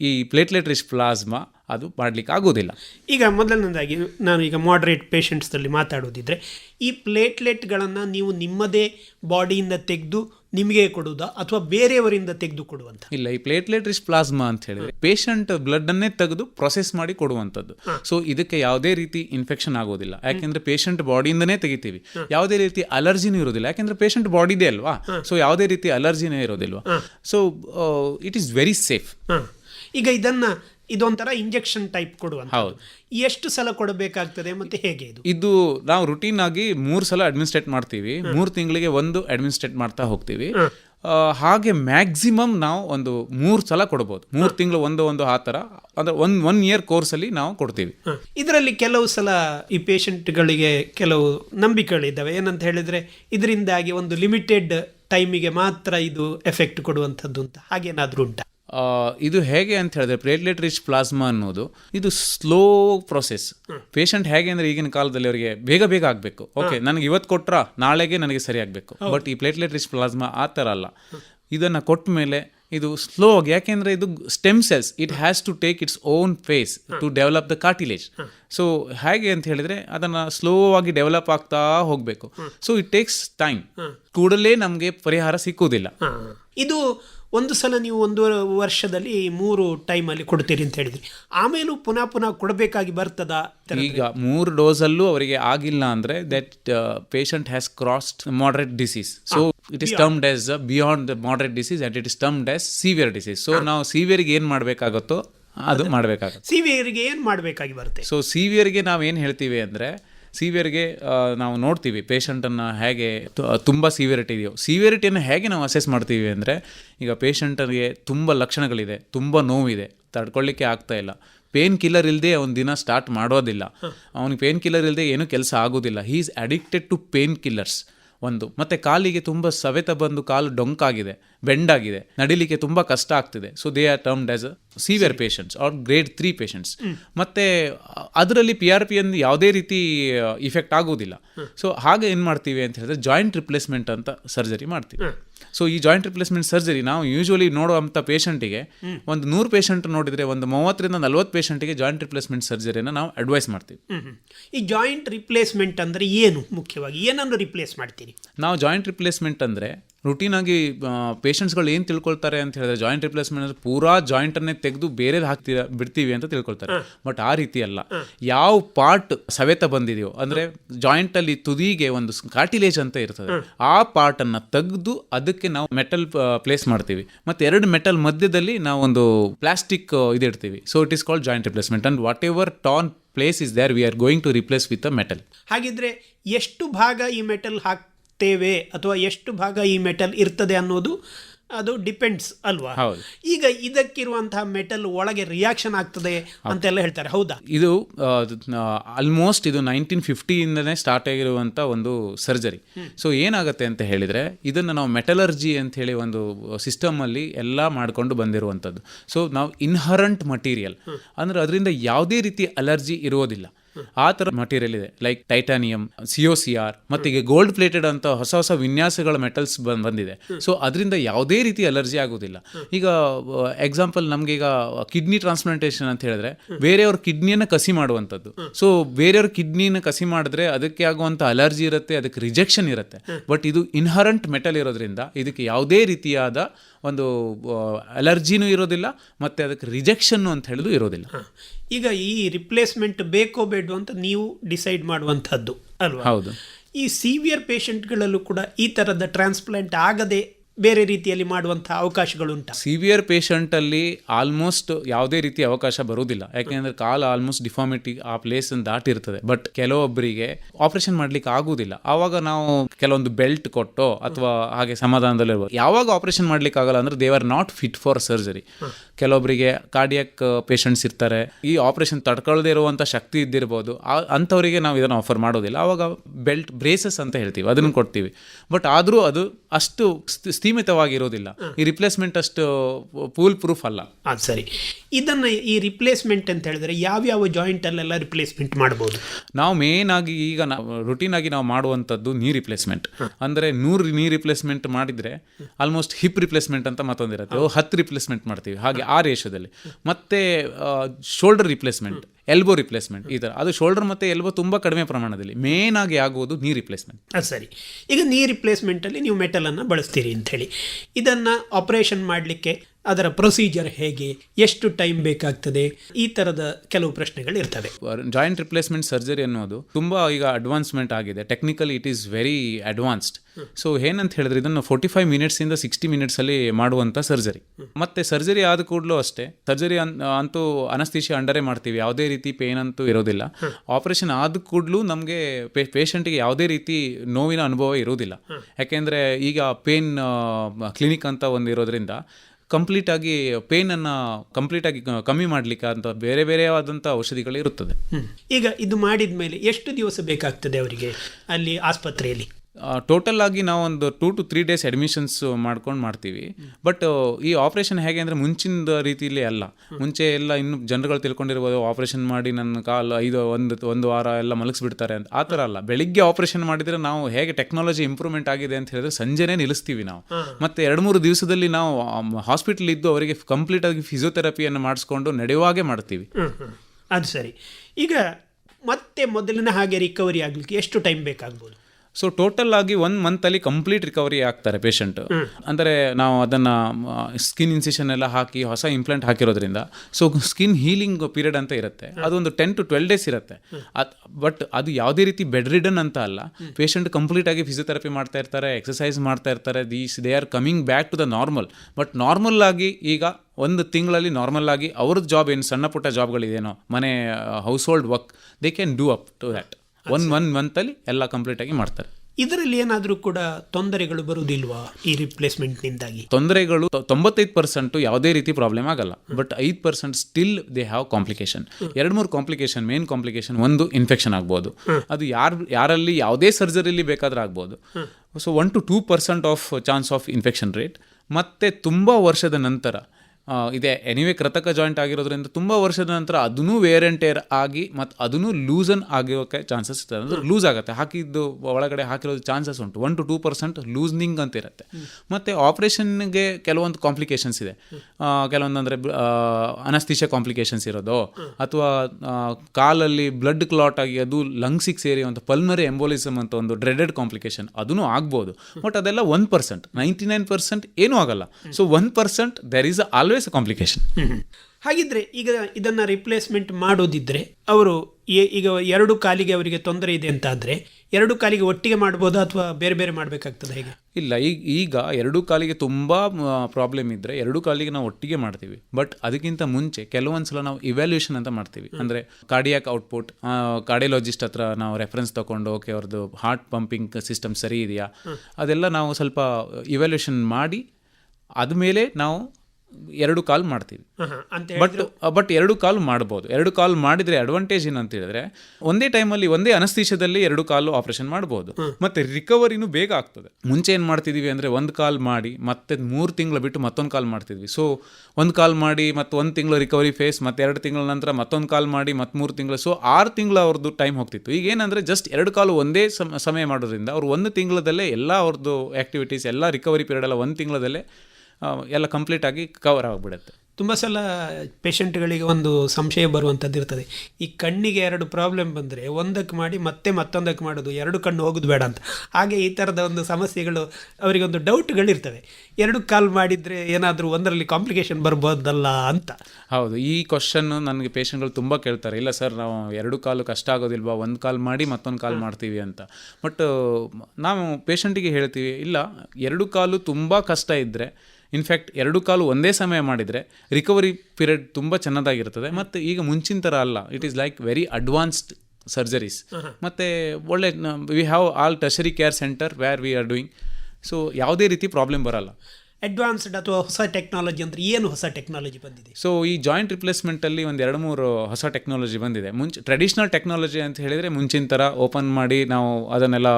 ಈ ಪ್ಲೇಟ್ಲೆಟ್ ರಿಚ್ ಪ್ಲಾಸ್ಮಾ ಅದು ಮಾಡಲಿಕ್ಕೆ ಆಗೋದಿಲ್ಲ. ಈಗ ಮೊದಲನೇದಾಗಿ ನಾನು ಈಗ ಮಾಡ್ರೇಟ್ ಪೇಷಂಟ್ಸ್ದಲ್ಲಿ ಮಾತಾಡೋದಿದ್ರೆ ಈ ಪ್ಲೇಟ್ಲೆಟ್ಗಳನ್ನು ನೀವು ನಿಮ್ಮದೇ ಬಾಡಿಯಿಂದ ತೆಗೆದು ನಿಮಗೆ ಕೊಡುವುದಾ ಅಥವಾ ಬೇರೆಯವರಿಂದ ತೆಗೆದು ಕೊಡುವಂತ? ಇಲ್ಲ ಈ ಪ್ಲೇಟ್ಲೆಟ್ ರಿಚ್ ಪ್ಲಾಸ್ಮಾ ಅಂತ ಹೇಳಿದ್ರೆ ಪೇಷಂಟ್ ಬ್ಲಡ್ ಅನ್ನೇ ತೆಗೆದು ಪ್ರೊಸೆಸ್ ಮಾಡಿ ಕೊಡುವಂಥದ್ದು. ಸೊ ಇದಕ್ಕೆ ಯಾವುದೇ ರೀತಿ ಇನ್ಫೆಕ್ಷನ್ ಆಗೋದಿಲ್ಲ. ಯಾಕೆಂದ್ರೆ ಪೇಷಂಟ್ ಬಾಡಿಯಿಂದನೇ ತೆಗಿತೀವಿ. ಯಾವುದೇ ರೀತಿ ಅಲರ್ಜಿನೂ ಇರೋದಿಲ್ಲ. ಯಾಕೆಂದ್ರೆ ಪೇಷಂಟ್ ಬಾಡಿದೆ ಅಲ್ವಾ? ಸೊ ಯಾವುದೇ ರೀತಿ ಅಲರ್ಜಿನೇ ಇರೋದಿಲ್ವಾ? So it is very safe ಈಗ ಇದನ್ನು ಇದೊಂಥರ ಇಂಜೆಕ್ಷನ್ ಟೈಪ್ ಕೊಡುವಂತ ಹೌದು. ಎಷ್ಟು ಸಲ ಕೊಡಬೇಕಾಗ್ತದೆ ಮತ್ತೆ ಹೇಗೆ ಇದು? ಇದು ನಾವು ರುಟೀನ್ ಆಗಿ ಮೂರು ಸಲ ಅಡ್ಮಿನಿಸ್ಟ್ರೇಟ್ ಮಾಡ್ತೀವಿ. ಮೂರು ತಿಂಗಳಿಗೆ ಒಂದು ಅಡ್ಮಿನಿಸ್ಟ್ರೇಟ್ ಮಾಡ್ತಾ ಹೋಗ್ತೀವಿ. ಹಾಗೆ ಮ್ಯಾಕ್ಸಿಮಮ್ ನಾವು ಒಂದು ಮೂರು ಸಲ ಕೊಡ್ಬೋದು. ಮೂರು ತಿಂಗಳು ಒಂದು ಒಂದು ಆ ಥರ. ಅಂದರೆ ಒನ್ ಒನ್ ಇಯರ್ ಕೋರ್ಸಲ್ಲಿ ನಾವು ಕೊಡ್ತೀವಿ. ಇದರಲ್ಲಿ ಕೆಲವು ಸಲ ಈ ಪೇಷಂಟ್ಗಳಿಗೆ ಕೆಲವು ನಂಬಿಕೆಗಳಿದ್ದಾವೆ. ಏನಂತ ಹೇಳಿದರೆ ಇದರಿಂದಾಗಿ ಒಂದು ಲಿಮಿಟೆಡ್ ಟೈಮಿಗೆ ಮಾತ್ರ ಇದು ಎಫೆಕ್ಟ್ ಕೊಡುವಂಥದ್ದು ಅಂತ. ಹಾಗೇನಾದರೂ ಉಂಟಾ? ಇದು ಹೇಗೆ ಅಂತ ಹೇಳಿದ್ರೆ ಪ್ಲೇಟ್ಲೆಟ್ ರಿಚ್ ಪ್ಲಾಸ್ಮಾ ಅನ್ನೋದು ಇದು ಸ್ಲೋ ಪ್ರೊಸೆಸ್ ಪೇಷಂಟ್ ಹೇಗೆ ಅಂದರೆ ಈಗಿನ ಕಾಲದಲ್ಲಿ ಅವರಿಗೆ ಬೇಗ ಬೇಗ ಆಗಬೇಕು. ಓಕೆ ನನಗೆ ಇವತ್ತು ಕೊಟ್ರಾ ನಾಳೆಗೆ ನನಗೆ ಸರಿ ಆಗಬೇಕು. ಬಟ್ ಈ ಪ್ಲೇಟ್ಲೆಟ್ ರಿಚ್ ಪ್ಲಾಸ್ಮಾ ಆ ಥರ ಅಲ್ಲ. ಇದನ್ನು ಕೊಟ್ಟ ಮೇಲೆ ಇದು ಸ್ಲೋ ಆಗಿ ಯಾಕೆಂದರೆ ಇದು stem cells it has to take its own phase to develop the cartilage so ಹೇಗೆ ಅಂತ ಹೇಳಿದ್ರೆ ಅದನ್ನು ಸ್ಲೋ ಆಗಿ ಡೆವಲಪ್ ಆಗ್ತಾ ಹೋಗಬೇಕು. ಸೊ ಇಟ್ ಟೇಕ್ಸ್ ಟೈಮ್ ಕೂಡಲೇ ನಮಗೆ ಪರಿಹಾರ ಸಿಕ್ಕುವುದಿಲ್ಲ ಇದು ಒಂದು ಸಲ ನೀವು ಒಂದು ವರ್ಷದಲ್ಲಿ ಮೂರು ಟೈಮಲ್ಲಿ ಕೊಡ್ತೀರಿ ಅಂತ ಹೇಳಿದ್ರಿ. ಆಮೇಲೂ ಪುನಃ ಪುನಃ ಕೊಡಬೇಕಾಗಿ ಬರ್ತದ? ಈಗ ಮೂರು ಡೋಸಲ್ಲೂ ಅವರಿಗೆ ಆಗಿಲ್ಲ ಅಂದರೆ that patient has crossed moderate disease so it is termed as beyond moderate disease and it is termed as severe disease so ನಾವು ಸಿವಿಯರ್ಗೆ ಏನು ಮಾಡಬೇಕಾಗುತ್ತೋ ಅದು ಮಾಡಬೇಕಾಗುತ್ತೆ. ಸಿವಿಯರ್ಗೆ ಏನು ಮಾಡಬೇಕಾಗಿ ಬರುತ್ತೆ? ಸೊ ಸಿವಿಯರ್ಗೆ ನಾವು ಏನು ಹೇಳ್ತೀವಿ ಅಂದರೆ ಸಿವಿಯರ್ಗೆ ನಾವು ನೋಡ್ತೀವಿ ಪೇಷಂಟನ್ನು ಹೇಗೆ ತುಂಬ ಸಿವಿಯರಿಟಿ ಇದೆಯೋ. ಸಿವಿಯರಿಟಿಯನ್ನು ಹೇಗೆ ನಾವು ಅಸೆಸ್ ಮಾಡ್ತೀವಿ ಅಂದರೆ, ಈಗ ಪೇಷಂಟನಿಗೆ ತುಂಬ ಲಕ್ಷಣಗಳಿದೆ, ತುಂಬ ನೋವಿದೆ ತಡ್ಕೊಳ್ಳಿಕ್ಕೆ ಆಗ್ತಾ ಇಲ್ಲ. ಪೇನ್ ಕಿಲ್ಲರ್ ಇಲ್ಲದೆ ಅವ್ನು ದಿನ ಸ್ಟಾರ್ಟ್ ಮಾಡೋದಿಲ್ಲ. ಅವ್ನಿಗೆ ಪೇನ್ ಕಿಲ್ಲರ್ ಇಲ್ಲದೆ ಏನೂ ಕೆಲಸ ಆಗೋದಿಲ್ಲ. He is addicted to painkillers ಒಂದು. ಮತ್ತು ಕಾಲಿಗೆ ತುಂಬ ಸವೆತ ಬಂದು ಕಾಲು ಡೊಂಕಾಗಿದೆ. ಬೆಂಡಾಗಿದೆ. ನಡಿಲಿಕ್ಕೆ ತುಂಬ ಕಷ್ಟ ಆಗ್ತಿದೆ. So they are termed as a severe patients are grade three patients ಮತ್ತೆ ಅದರಲ್ಲಿ ಪಿ ಆರ್ ಪಿ ಅಂದ್ ಯಾವುದೇ ರೀತಿ ಇಫೆಕ್ಟ್ ಆಗೋದಿಲ್ಲ. ಸೊ ಹಾಗೆ ಏನು ಮಾಡ್ತೀವಿ ಅಂತ ಹೇಳಿದ್ರೆ ಜಾಯಿಂಟ್ ರಿಪ್ಲೇಸ್ಮೆಂಟ್ ಅಂತ ಸರ್ಜರಿ ಮಾಡ್ತೀವಿ. ಸೊ ಈ ಜಾಯಿಂಟ್ ರಿಪ್ಲೇಸ್ಮೆಂಟ್ ಸರ್ಜರಿ ನಾವು ಯೂಶ್ವಲಿ ನೋಡುವಂಥ ಪೇಷಂಟಿಗೆ ಒಂದು ನೂರು ಪೇಷಂಟ್ ನೋಡಿದರೆ ಒಂದು ಮೂವತ್ತರಿಂದ ನಲವತ್ತು ಪೇಷಂಟಿಗೆ ಜಾಯಿಂಟ್ ರಿಪ್ಲೇಸ್ಮೆಂಟ್ ಸರ್ಜರಿಯನ್ನು ನಾವು ಅಡ್ವೈಸ್ ಮಾಡ್ತೀವಿ. ಈ ಜಾಯಿಂಟ್ ರಿಪ್ಲೇಸ್ಮೆಂಟ್ ಅಂದರೆ ಏನು ಮುಖ್ಯವಾಗಿ? ಏನನ್ನು ರಿಪ್ಲೇಸ್ ಮಾಡ್ತೀರಿ? ನಾವು ಜಾಯಿಂಟ್ ರಿಪ್ಲೇಸ್ಮೆಂಟ್ ಅಂದರೆ ರುಟೀನಾಗಿ ಪೇಷಂಟ್ಸ್ಗಳು ಏನು ತಿಳ್ಕೊಳ್ತಾರೆ ಅಂತ ಹೇಳಿದ್ರೆ ಜಾಯಿಂಟ್ ರಿಪ್ಲೇಸ್ಮೆಂಟ್ ಅಂದರೆ ಪೂರಾ ಜಾಯಿಂಟನ್ನೇ ತೆಗೆದು ಬೇರೆದು ಹಾಕ್ತೀರ ಬಿಡ್ತೀವಿ ಅಂತ ತಿಳ್ಕೊಳ್ತಾರೆ. ಬಟ್ ಆ ರೀತಿ ಅಲ್ಲ. ಯಾವ ಪಾರ್ಟ್ ಸವೆತ ಬಂದಿದೆಯೋ ಅಂದರೆ ಜಾಯಿಂಟಲ್ಲಿ ತುದಿಗೆ ಒಂದು ಕಾರ್ಟಿಲೇಜ್ ಅಂತ ಇರ್ತದೆ ಆ ಪಾರ್ಟನ್ನು ತೆಗೆದು ಅದಕ್ಕೆ ನಾವು ಮೆಟಲ್ ಪ್ಲೇಸ್ ಮಾಡ್ತೀವಿ. ಮತ್ತು ಎರಡು ಮೆಟಲ್ ಮಧ್ಯದಲ್ಲಿ ನಾವು ಒಂದು plastic ಇದಿಡ್ತೀವಿ. So it is called joint replacement and whatever torn place is there we are going to replace with a metal ಹಾಗಿದ್ರೆ ಎಷ್ಟು ಭಾಗ ಈ ಮೆಟಲ್ ಹಾಕ್ತೇವೆ ಅಥವಾ ಎಷ್ಟು ಭಾಗ ಈ ಮೆಟಲ್ ಇರ್ತದೆ ಅನ್ನೋದು ಅದು ಡಿಪೆಂಡ್ಸ್ ಅಲ್ವಾ? ಹೌದು. ಈಗ ಇದಕ್ಕಿರುವಂತಹ ಮೆಟಲ್ ಒಳಗೆ ರಿಯಾಕ್ಷನ್ ಆಗ್ತದೆ ಅಂತೆಲ್ಲ ಹೇಳ್ತಾರೆ ಹೌದಾ? ಇದು ಆಲ್ಮೋಸ್ಟ್ ಇದು ನೈನ್ಟೀನ್ ಫಿಫ್ಟಿಯಿಂದನೇ ಸ್ಟಾರ್ಟ್ ಆಗಿರುವಂಥ ಒಂದು ಸರ್ಜರಿ ಸೊ ಏನಾಗುತ್ತೆ ಅಂತ ಹೇಳಿದರೆ ಇದನ್ನು ನಾವು ಮೆಟಲರ್ಜಿ ಅಂತ ಹೇಳಿ ಒಂದು ಸಿಸ್ಟಮಲ್ಲಿ ಎಲ್ಲ ಮಾಡಿಕೊಂಡು ಬಂದಿರುವಂಥದ್ದು. ಸೊ ನಾವು ಇನ್ಹರಂಟ್ ಮಟೀರಿಯಲ್ ಅಂದರೆ ಅದರಿಂದ ಯಾವುದೇ ರೀತಿ ಅಲರ್ಜಿ ಇರೋದಿಲ್ಲ. ಆ ಥರ ಮಟೀರಿಯಲ್ ಇದೆ. ಲೈಕ್ ಟೈಟಾನಿಯಂ ಸಿಒ ಸಿ ಮತ್ತು ಈಗ ಗೋಲ್ಡ್ ಪ್ಲೇಟೆಡ್ ಅಂತ ಹೊಸ ಹೊಸ ವಿನ್ಯಾಸಗಳ ಮೆಟಲ್ಸ್ ಬಂದ್, ಬಂದಿದೆ. ಸೊ ಅದರಿಂದ ಯಾವುದೇ ರೀತಿ ಅಲರ್ಜಿ ಆಗೋದಿಲ್ಲ. ಈಗ ಎಕ್ಸಾಂಪಲ್ ನಮ್ಗೆ ಈಗ ಕಿಡ್ನಿ ಟ್ರಾನ್ಸ್ಪ್ಲಾಂಟೇಷನ್ ಅಂತ ಹೇಳಿದ್ರೆ, ಬೇರೆಯವ್ರ ಕಿಡ್ನಿಯನ್ನು ಕಸಿ ಮಾಡುವಂಥದ್ದು. ಸೊ ಬೇರೆಯವ್ರ ಕಿಡ್ನಿನ ಕಸಿ ಮಾಡಿದ್ರೆ ಅದಕ್ಕೆ ಆಗುವಂಥ ಅಲರ್ಜಿ ಇರುತ್ತೆ, ಅದಕ್ಕೆ ರಿಜೆಕ್ಷನ್ ಇರುತ್ತೆ. ಬಟ್ ಇದು ಇನ್ಹರಂಟ್ ಮೆಟಲ್ ಇರೋದ್ರಿಂದ ಇದಕ್ಕೆ ಯಾವುದೇ ರೀತಿಯಾದ ಒಂದು ಅಲರ್ಜಿನೂ ಇರೋದಿಲ್ಲ, ಮತ್ತೆ ಅದಕ್ಕೆ ರಿಜೆಕ್ಷನ್ ಅಂತ ಹೇಳೋದು ಇರೋದಿಲ್ಲ. ಈಗ ಈ ರಿಪ್ಲೇಸ್ಮೆಂಟ್ ಬೇಕೋ ಬೇಡೋ ಅಂತ ನೀವು ಡಿಸೈಡ್ ಮಾಡುವಂಥದ್ದು ಅಲ್ವಾ? ಹೌದು. ಈ ಸಿವಿಯರ್ ಪೇಷಂಟ್ಗಳಲ್ಲೂ ಕೂಡ ಈ ಥರದ ಟ್ರಾನ್ಸ್ಪ್ಲಾಂಟ್ ಆಗದೆ ಬೇರೆ ರೀತಿಯಲ್ಲಿ ಮಾಡುವಂತಹ ಅವಕಾಶಗಳುಂಟು. ಸಿವಿಯರ್ ಪೇಷಂಟಲ್ಲಿ ಆಲ್ಮೋಸ್ಟ್ ಯಾವುದೇ ರೀತಿ ಅವಕಾಶ ಬರುವುದಿಲ್ಲ. ಯಾಕೆಂದರೆ ಕಾಲ ಆಲ್ಮೋಸ್ಟ್ ಡಿಫಾರ್ಮಿಟಿ ಆ ಪ್ಲೇಸ್ ದಾಟಿರ್ತದೆ. ಬಟ್ ಕೆಲವೊಬ್ಬರಿಗೆ ಆಪರೇಷನ್ ಮಾಡ್ಲಿಕ್ಕೆ ಆಗುವುದಿಲ್ಲ. ಆವಾಗ ನಾವು ಕೆಲವೊಂದು ಬೆಲ್ಟ್ ಕೊಟ್ಟು ಅಥವಾ ಹಾಗೆ ಸಮಾಧಾನದಲ್ಲಿ ಯಾವಾಗ ಆಪರೇಷನ್ ಮಾಡ್ಲಿಕ್ಕೆ ಆಗಲ್ಲ ಅಂದ್ರೆ they are not fit for surgery ಕೆಲವೊಬ್ಬರಿಗೆ ಕಾರ್ಡಿಯಾಕ್ ಪೇಷಂಟ್ಸ್ ಇರ್ತಾರೆ. ಈ ಆಪರೇಷನ್ ತಡ್ಕೊಳ್ಳದೇ ಇರುವಂಥ ಶಕ್ತಿ ಇದ್ದಿರ್ಬೋದು. ಅಂಥವರಿಗೆ ನಾವು ಇದನ್ನು ಆಫರ್ ಮಾಡೋದಿಲ್ಲ. ಆವಾಗ ಬೆಲ್ಟ್ ಬ್ರೇಸಸ್ ಅಂತ ಹೇಳ್ತೀವಿ. ಅದನ್ನು ಕೊಡ್ತೀವಿ. ಬಟ್ ಆದರೂ ಅದು ಅಷ್ಟು ಸ್ಥೀಮಿತವಾಗಿರೋದಿಲ್ಲ ಈ ರಿಪ್ಲೇಸ್ಮೆಂಟ್ ಅಷ್ಟು ಪೂಲ್ ಪ್ರೂಫ್ ಅಲ್ಲ. ಅದು ಸರಿ. ಇದನ್ನು ಈ ರಿಪ್ಲೇಸ್ಮೆಂಟ್ ಅಂತ ಹೇಳಿದ್ರೆ ಯಾವ್ಯಾವ ಜಾಯಿಂಟಲ್ಲೆಲ್ಲ ರಿಪ್ಲೇಸ್ಮೆಂಟ್ ಮಾಡ್ಬೋದು? ನಾವು ಮೇನ್ ಆಗಿ ಈಗ ನಾವು ರುಟೀನ್ ಆಗಿ ನಾವು ಮಾಡುವಂಥದ್ದು ನೀ ರಿಪ್ಲೇಸ್ಮೆಂಟ್ ಅಂದರೆ ನೂರು ನೀ ರಿಪ್ಲೇಸ್ಮೆಂಟ್ ಮಾಡಿದರೆ ಆಲ್ಮೋಸ್ಟ್ ಹಿಪ್ ರಿಪ್ಲೇಸ್ಮೆಂಟ್ ಅಂತ ಮತ್ತೊಂದಿರುತ್ತೆ. ಹತ್ತು ರಿಪ್ಲೇಸ್ಮೆಂಟ್ ಮಾಡ್ತೀವಿ. ಹಾಗೆ ಆ ರೇಷದಲ್ಲಿ ಮತ್ತೆ ಶೋಲ್ಡರ್ ರಿಪ್ಲೇಸ್ಮೆಂಟ್ ಎಲ್ಬೋ ರಿಪ್ಲೇಸ್ಮೆಂಟ್ ಈ ಥರ ಅದು ಶೋಲ್ಡರ್ ಮತ್ತು ಎಲ್ಬೋ ತುಂಬ ಕಡಿಮೆ ಪ್ರಮಾಣದಲ್ಲಿ. ಮೇನ್ ಆಗಿ ಆಗುವುದು ನೀ ರಿಪ್ಲೇಸ್ಮೆಂಟ್ ಅದು ಸರಿ. ಈಗ ನೀ ರಿಪ್ಲೇಸ್ಮೆಂಟಲ್ಲಿ ನೀವು ಮೆಟಲನ್ನು ಬಳಸ್ತೀರಿ ಅಂಥೇಳಿ. ಇದನ್ನು ಆಪರೇಷನ್ ಮಾಡಲಿಕ್ಕೆ ಅದರ ಪ್ರೊಸೀಜರ್ ಹೇಗೆ, ಎಷ್ಟು ಟೈಮ್ ಬೇಕಾಗ್ತದೆ, ಈ ಥರದ ಕೆಲವು ಪ್ರಶ್ನೆಗಳು ಇರ್ತವೆ. ಜಾಯಿಂಟ್ ರಿಪ್ಲೇಸ್ಮೆಂಟ್ ಸರ್ಜರಿ ಅನ್ನೋದು ತುಂಬಾ ಈಗ ಅಡ್ವಾನ್ಸ್ಮೆಂಟ್ ಆಗಿದೆ. Technically it is very advanced so ಏನಂತ ಹೇಳಿದ್ರೆ ಇದನ್ನು ಫೋರ್ಟಿ ಫೈವ್ ಮಿನಿಟ್ಸಿಂದ ಸಿಕ್ಸ್ಟಿ ಮಿನಿಟ್ಸಲ್ಲಿ ಮಾಡುವಂಥ ಸರ್ಜರಿ ಮತ್ತೆ ಸರ್ಜರಿ ಆದ ಕೂಡಲೂ ಅಷ್ಟೇ ಸರ್ಜರಿ ಅಂತೂ ಅನಸ್ತೀಶಿ ಅಂಡರೇ ಮಾಡ್ತೀವಿ. ಯಾವುದೇ ರೀತಿ ಪೇನ್ ಅಂತೂ ಇರೋದಿಲ್ಲ. ಆಪರೇಷನ್ ಆದ ಕೂಡಲೂ ನಮಗೆ ಪೇಷಂಟಿಗೆ ಯಾವುದೇ ರೀತಿ ನೋವಿನ ಅನುಭವ ಇರೋದಿಲ್ಲ. ಯಾಕೆಂದರೆ ಈಗ ಪೇನ್ ಕ್ಲಿನಿಕ್ ಅಂತ ಒಂದು ಇರೋದ್ರಿಂದ ಕಂಪ್ಲೀಟ್ ಆಗಿ ಪೇನನ್ನು ಕಂಪ್ಲೀಟ್ ಆಗಿ ಕಮ್ಮಿ ಮಾಡಲಿಕ್ಕೆ ಅಂತ ಬೇರೆ ಬೇರೆ ಆದಂತಹ ಔಷಧಿಗಳು ಇರುತ್ತದೆ. ಈಗ ಇದು ಮಾಡಿದ ಮೇಲೆ ಎಷ್ಟು ದಿವಸ ಬೇಕಾಗ್ತದೆ ಅವರಿಗೆ ಅಲ್ಲಿ ಆಸ್ಪತ್ರೆಯಲ್ಲಿ? ಟೋಟಲ್ ಆಗಿ ನಾವು ಒಂದು two to three days admissions ಮಾಡ್ಕೊಂಡು ಮಾಡ್ತೀವಿ. ಬಟ್ ಈ ಆಪರೇಷನ್ ಹೇಗೆ ಅಂದರೆ ಮುಂಚಿನ ರೀತಿಯಲ್ಲಿ ಅಲ್ಲ. ಮುಂಚೆ ಎಲ್ಲ ಇನ್ನು ಜನರುಗಳು ತಿಳ್ಕೊಂಡಿರ್ಬೋದು ಆಪರೇಷನ್ ಮಾಡಿ ನನ್ನ ಕಾಲು ಐದು ಒಂದು ಒಂದು ವಾರ ಎಲ್ಲ ಮಲಗಿಸ್ಬಿಡ್ತಾರೆ ಅಂತ. ಆ ಥರ ಅಲ್ಲ. ಬೆಳಿಗ್ಗೆ ಆಪರೇಷನ್ ಮಾಡಿದರೆ ನಾವು ಹೇಗೆ ಟೆಕ್ನಾಲಜಿ ಇಂಪ್ರೂವ್ಮೆಂಟ್ ಆಗಿದೆ ಅಂತ ಹೇಳಿದ್ರೆ ಸಂಜೆನೇ ನಿಲ್ಲಿಸ್ತೀವಿ ನಾವು. ಮತ್ತೆ ಎರಡು ಮೂರು ದಿವಸದಲ್ಲಿ ನಾವು ಹಾಸ್ಪಿಟಲ್ ಇದ್ದು ಅವರಿಗೆ ಕಂಪ್ಲೀಟ್ ಆಗಿ ಫಿಸಿಯೋಥೆರಪಿಯನ್ನು ಮಾಡಿಸ್ಕೊಂಡು ನಡೆಯುವಾಗೆ ಮಾಡ್ತೀವಿ. ಅದು ಸರಿ. ಈಗ ಮತ್ತೆ ಮೊದಲಿನ ಹಾಗೆ ರಿಕವರಿ ಆಗಲಿಕ್ಕೆ ಎಷ್ಟು ಟೈಮ್ ಬೇಕಾಗ್ಬೋದು? ಸೊ ಟೋಟಲ್ ಆಗಿ ಒನ್ ಮಂತಲ್ಲಿ ಕಂಪ್ಲೀಟ್ ರಿಕವರಿ ಆಗ್ತಾರೆ ಪೇಷಂಟ್ ಅಂದರೆ ನಾವು ಅದನ್ನು ಸ್ಕಿನ್ ಇನ್ಸಿಷನ್ ಎಲ್ಲ ಹಾಕಿ ಹೊಸ ಇಂಪ್ಲಾಂಟ್ ಹಾಕಿರೋದ್ರಿಂದ. ಸೊ ಸ್ಕಿನ್ ಹೀಲಿಂಗ್ ಪೀರಿಯಡ್ ಅಂತ ಇರುತ್ತೆ. ಅದೊಂದು ಟೆನ್ ಟು ಟ್ವೆಲ್ ಡೇಸ್ ಇರುತ್ತೆ. ಬಟ್ ಅದು ಯಾವುದೇ ರೀತಿ ಬೆಡ್ ರಿಡನ್ ಅಂತ ಅಲ್ಲ. ಪೇಷಂಟ್ ಕಂಪ್ಲೀಟ್ ಆಗಿ ಫಿಸಿಯೋಥೆರಪಿ ಮಾಡ್ತಾ ಇರ್ತಾರೆ ಎಕ್ಸಸೈಸ್ ಮಾಡ್ತಾ ಇರ್ತಾರೆ. These they are coming back to the normal but normal ಆಗಿ ಈಗ ಒಂದು ತಿಂಗಳಲ್ಲಿ ನಾರ್ಮಲ್ ಆಗಿ ಅವ್ರದ್ದು ಜಾಬ್ ಏನು ಸಣ್ಣ ಪುಟ್ಟ ಜಾಬ್ಗಳಿದೇನೋ ಮನೆ household work they can do up to that one one ಮಂತಲ್ಲಿ ಎಲ್ಲ ಕಂಪ್ಲೀಟ್ ಆಗಿ ಮಾಡ್ತಾರೆ. ಇದರಲ್ಲಿ ಏನಾದರೂ ಕೂಡ ತೊಂದರೆಗಳು ಬರುವುದಿಲ್ವಾ ಈ ರಿಪ್ಲೇಸ್ಮೆಂಟ್ನಿಂದಾಗಿ ತೊಂದರೆಗಳು ತೊ- ತೊಂಬತ್ತೈದು ಪರ್ಸೆಂಟ್ ಯಾವುದೇ ರೀತಿ ಪ್ರಾಬ್ಲಮ್ ಆಗಲ್ಲ. ಬಟ್ ಐದು percent still they have complication ಎರಡು ಮೂರು ಕಾಂಪ್ಲಿಕೇಶನ್ ಮೇನ್ ಕಾಂಪ್ಲಿಕೇಶನ್ ಒಂದು ಇನ್ಫೆಕ್ಷನ್ ಆಗ್ಬೋದು. ಅದು ಯಾರು ಯಾರಲ್ಲಿ ಯಾವುದೇ ಸರ್ಜರಿಲಿ ಬೇಕಾದ್ರೆ ಆಗ್ಬೋದು. So one to two percent of chance of infection rate ಮತ್ತೆ ತುಂಬ ವರ್ಷದ ನಂತರ ಇದೆ. ಎನಿವೆ ಕೃತಕ ಜಾಯಿಂಟ್ ಆಗಿರೋದ್ರಿಂದ ತುಂಬ ವರ್ಷದ ನಂತರ ಅದನ್ನೂ ವೇರ್ ಆಗಿ ಮತ್ತು ಅದನ್ನೂ ಲೂಸನ್ ಆಗಿರೋಕ್ಕೆ ಚಾನ್ಸಸ್ ಇರ್ತದೆ. ಅಂದರೆ ಲೂಸ್ ಆಗುತ್ತೆ. ಹಾಕಿದ್ದು ಒಳಗಡೆ ಹಾಕಿರೋದು ಚಾನ್ಸಸ್ ಉಂಟು. One to two percent loosening ಅಂತ ಇರುತ್ತೆ. ಮತ್ತು ಆಪ್ರೇಷನ್ಗೆ ಕೆಲವೊಂದು ಕಾಂಪ್ಲಿಕೇಶನ್ಸ್ ಇದೆ. ಕೆಲವೊಂದು ಅಂದರೆ ಅನಸ್ತಿಷ ಕಾಂಪ್ಲಿಕೇಶನ್ಸ್ ಇರೋದು. ಅಥವಾ ಕಾಲಲ್ಲಿ ಬ್ಲಡ್ ಕ್ಲಾಟ್ ಆಗಿ ಅದು ಲಂಗ್ಸಿಗೆ ಸೇರಿಯುವಂಥ ಪಲ್ಮರಿ ಎಂಬೋಲಿಸಮ್ ಅಂತ ಒಂದು ಡ್ರೆಡೆಡ್ ಕಾಂಪ್ಲಿಕೇಶನ್ ಅದೂ ಆಗ್ಬೋದು. ಬಟ್ ಅದೆಲ್ಲ one percent ninety nine percent ಏನೂ ಆಗಲ್ಲ. So one percent there is always a complication ಹಾಗಿದ್ರೆ ಈಗ ಇದನ್ನು ರಿಪ್ಲೇಸ್ಮೆಂಟ್ ಮಾಡೋದಿದ್ರೆ ಅವರು ಈಗ ಎರಡು ಕಾಲಿಗೆ ಅವರಿಗೆ ತೊಂದರೆ ಇದೆ ಅಂತ ಆದ್ರೆ ಎರಡು ಕಾಲಿಗೆ ಒಟ್ಟಿಗೆ ಮಾಡ್ಬೋದಾ ಅಥವಾ ಬೇರೆ ಬೇರೆ ಮಾಡಬೇಕಾಗ್ತದೆ ಹೇಗೆ? ಇಲ್ಲ ಈಗ ಈಗ ಎರಡು ಕಾಲಿಗೆ ತುಂಬ ಪ್ರಾಬ್ಲಮ್ ಇದ್ದರೆ ಎರಡು ಕಾಲಿಗೆ ನಾವು ಒಟ್ಟಿಗೆ ಮಾಡ್ತೀವಿ. ಬಟ್ ಅದಕ್ಕಿಂತ ಮುಂಚೆ ಕೆಲವೊಂದು ಸಲ ನಾವು ಇವ್ಯಾಲ್ಯೂಷನ್ ಅಂತ ಮಾಡ್ತೀವಿ. ಅಂದರೆ ಕಾರ್ಡಿಯಾಕ್ ಔಟ್ಪುಟ್ ಕಾರ್ಡಿಯಾಲಜಿಸ್ಟ್ ಹತ್ರ ನಾವು ರೆಫರೆನ್ಸ್ ತೊಗೊಂಡು ಓಕೆ ಅವ್ರದ್ದು ಹಾರ್ಟ್ ಪಂಪಿಂಗ್ ಸಿಸ್ಟಮ್ ಸರಿ ಇದೆಯಾ? ಅದೆಲ್ಲ ನಾವು ಸ್ವಲ್ಪ ಇವ್ಯಾಲ್ಯೂಷನ್ ಮಾಡಿ ಆದಮೇಲೆ ನಾವು ಎರಡು ಕಾಲ್ ಮಾಡ್ತೀವಿ. ಬಟ್ ಬಟ್ ಎರಡು ಕಾಲ್ ಮಾಡ್ಬೋದು. ಎರಡು ಕಾಲ್ ಮಾಡಿದ್ರೆ ಅಡ್ವಾಂಟೇಜ್ ಏನಂತ ಹೇಳಿದ್ರೆ ಒಂದೇ ಟೈಮಲ್ಲಿ ಒಂದೇ ಅನಸ್ತೀಶದಲ್ಲಿ ಎರಡು ಕಾಲು ಆಪರೇಷನ್ ಮಾಡ್ಬೋದು. ಮತ್ತೆ ರಿಕವರಿನೂ ಬೇಗ ಆಗ್ತದೆ. ಮುಂಚೆ ಏನು ಮಾಡ್ತಿದ್ವಿ ಅಂದರೆ ಒಂದು ಕಾಲ್ ಮಾಡಿ ಮತ್ತೆ ಮೂರು ತಿಂಗಳು ಬಿಟ್ಟು ಮತ್ತೊಂದು ಕಾಲ್ ಮಾಡ್ತಿದ್ವಿ. ಸೊ ಒಂದು ಕಾಲ್ ಮಾಡಿ ಮತ್ತೆ ಒಂದು ತಿಂಗಳು ರಿಕವರಿ ಫೇಸ್ ಮತ್ತೆ ಎರಡು ತಿಂಗಳ ನಂತರ ಮತ್ತೊಂದು ಕಾಲ್ ಮಾಡಿ ಮತ್ತೆ ಮೂರು ತಿಂಗಳು. ಸೊ ಆರು ತಿಂಗಳು ಅವ್ರದ್ದು ಟೈಮ್ ಹೋಗ್ತಿತ್ತು. ಈಗ ಏನಂದರೆ ಜಸ್ಟ್ ಎರಡು ಕಾಲು ಒಂದೇ ಸಮ ಸಮಯ ಮಾಡೋದ್ರಿಂದ ಅವ್ರು ಒಂದು ತಿಂಗಳದಲ್ಲೇ ಎಲ್ಲ ಅವ್ರದ್ದು ಆ್ಯಕ್ಟಿವಿಟೀಸ್ ಎಲ್ಲ ರಿಕವರಿ ಪೀರಿಯಡ್ ಎಲ್ಲ ಒಂದು ತಿಂಗಳದಲ್ಲೇ ಎಲ್ಲ ಕಂಪ್ಲೀಟ್ ಆಗಿ ಕವರ್ ಆಗಿಬಿಡುತ್ತೆ. ತುಂಬ ಸಲ ಪೇಷಂಟ್ಗಳಿಗೆ ಒಂದು ಸಂಶಯ ಬರುವಂಥದ್ದು ಇರ್ತದೆ. ಈ ಕಣ್ಣಿಗೆ ಎರಡು ಪ್ರಾಬ್ಲಮ್ ಬಂದರೆ ಒಂದಕ್ಕೆ ಮಾಡಿ ಮತ್ತೆ ಮತ್ತೊಂದಕ್ಕೆ ಮಾಡೋದು ಎರಡು ಕಣ್ಣು ಹೋಗೋದು ಬೇಡ ಅಂತ. ಹಾಗೆ ಈ ಥರದ ಒಂದು ಸಮಸ್ಯೆಗಳು ಅವರಿಗೊಂದು ಡೌಟ್ಗಳಿರ್ತವೆ ಎರಡು ಕಾಲ್ ಮಾಡಿದರೆ ಏನಾದರೂ ಒಂದರಲ್ಲಿ ಕಾಂಪ್ಲಿಕೇಶನ್ ಬರ್ಬೋದಲ್ಲ ಅಂತ. ಹೌದು ಈ ಕ್ವಶನ್ ನನಗೆ ಪೇಷಂಟ್ಗಳು ತುಂಬ ಕೇಳ್ತಾರೆ. ಇಲ್ಲ ಸರ್ ನಾವು ಎರಡು ಕಾಲು ಕಷ್ಟ ಆಗೋದಿಲ್ವಾ? ಒಂದು ಕಾಲ್ ಮಾಡಿ ಮತ್ತೊಂದು ಕಾಲ್ ಮಾಡ್ತೀವಿ ಅಂತ. ಬಟ್ ನಾವು ಪೇಷಂಟಿಗೆ ಹೇಳ್ತೀವಿ ಇಲ್ಲ ಎರಡು ಕಾಲು ತುಂಬ ಕಷ್ಟ ಇದ್ದರೆ ಇನ್ಫ್ಯಾಕ್ಟ್ ಎರಡು ಕಾಲು ಒಂದೇ ಸಮಯ ಮಾಡಿದರೆ ರಿಕವರಿ ಪೀರಿಯಡ್ ತುಂಬ ಚೆನ್ನಾಗಿರ್ತದೆ ಮತ್ತು ಈಗ ಮುಂಚಿನ ಥರ ಅಲ್ಲ. It is like very advanced surgeries ಮತ್ತು ಒಳ್ಳೆ we have all tertiary care center where we are doing so ಯಾವುದೇ ರೀತಿ ಪ್ರಾಬ್ಲಮ್ ಬರಲ್ಲ. ಅಡ್ವಾನ್ಸ್ಡ್ ಅಥವಾ ಹೊಸ ಟೆಕ್ನಾಲಜಿ ಅಂದರೆ ಏನು ಹೊಸ ಟೆಕ್ನಾಲಜಿ ಬಂದಿದೆ? ಸೊ ಈ ಜಾಯಿಂಟ್ ರಿಪ್ಲೇಸ್ಮೆಂಟಲ್ಲಿ ಒಂದು ಎರಡು ಮೂರು ಹೊಸ ಟೆಕ್ನಾಲಜಿ ಬಂದಿದೆ. ಮುಂಚೆ ಟ್ರೆಡಿಷ್ನಲ್ ಟೆಕ್ನಾಲಜಿ ಅಂತ ಹೇಳಿದರೆ ಮುಂಚಿನ ಥರ ಓಪನ್ ಮಾಡಿ ನಾವು ಅದನ್ನೆಲ್ಲ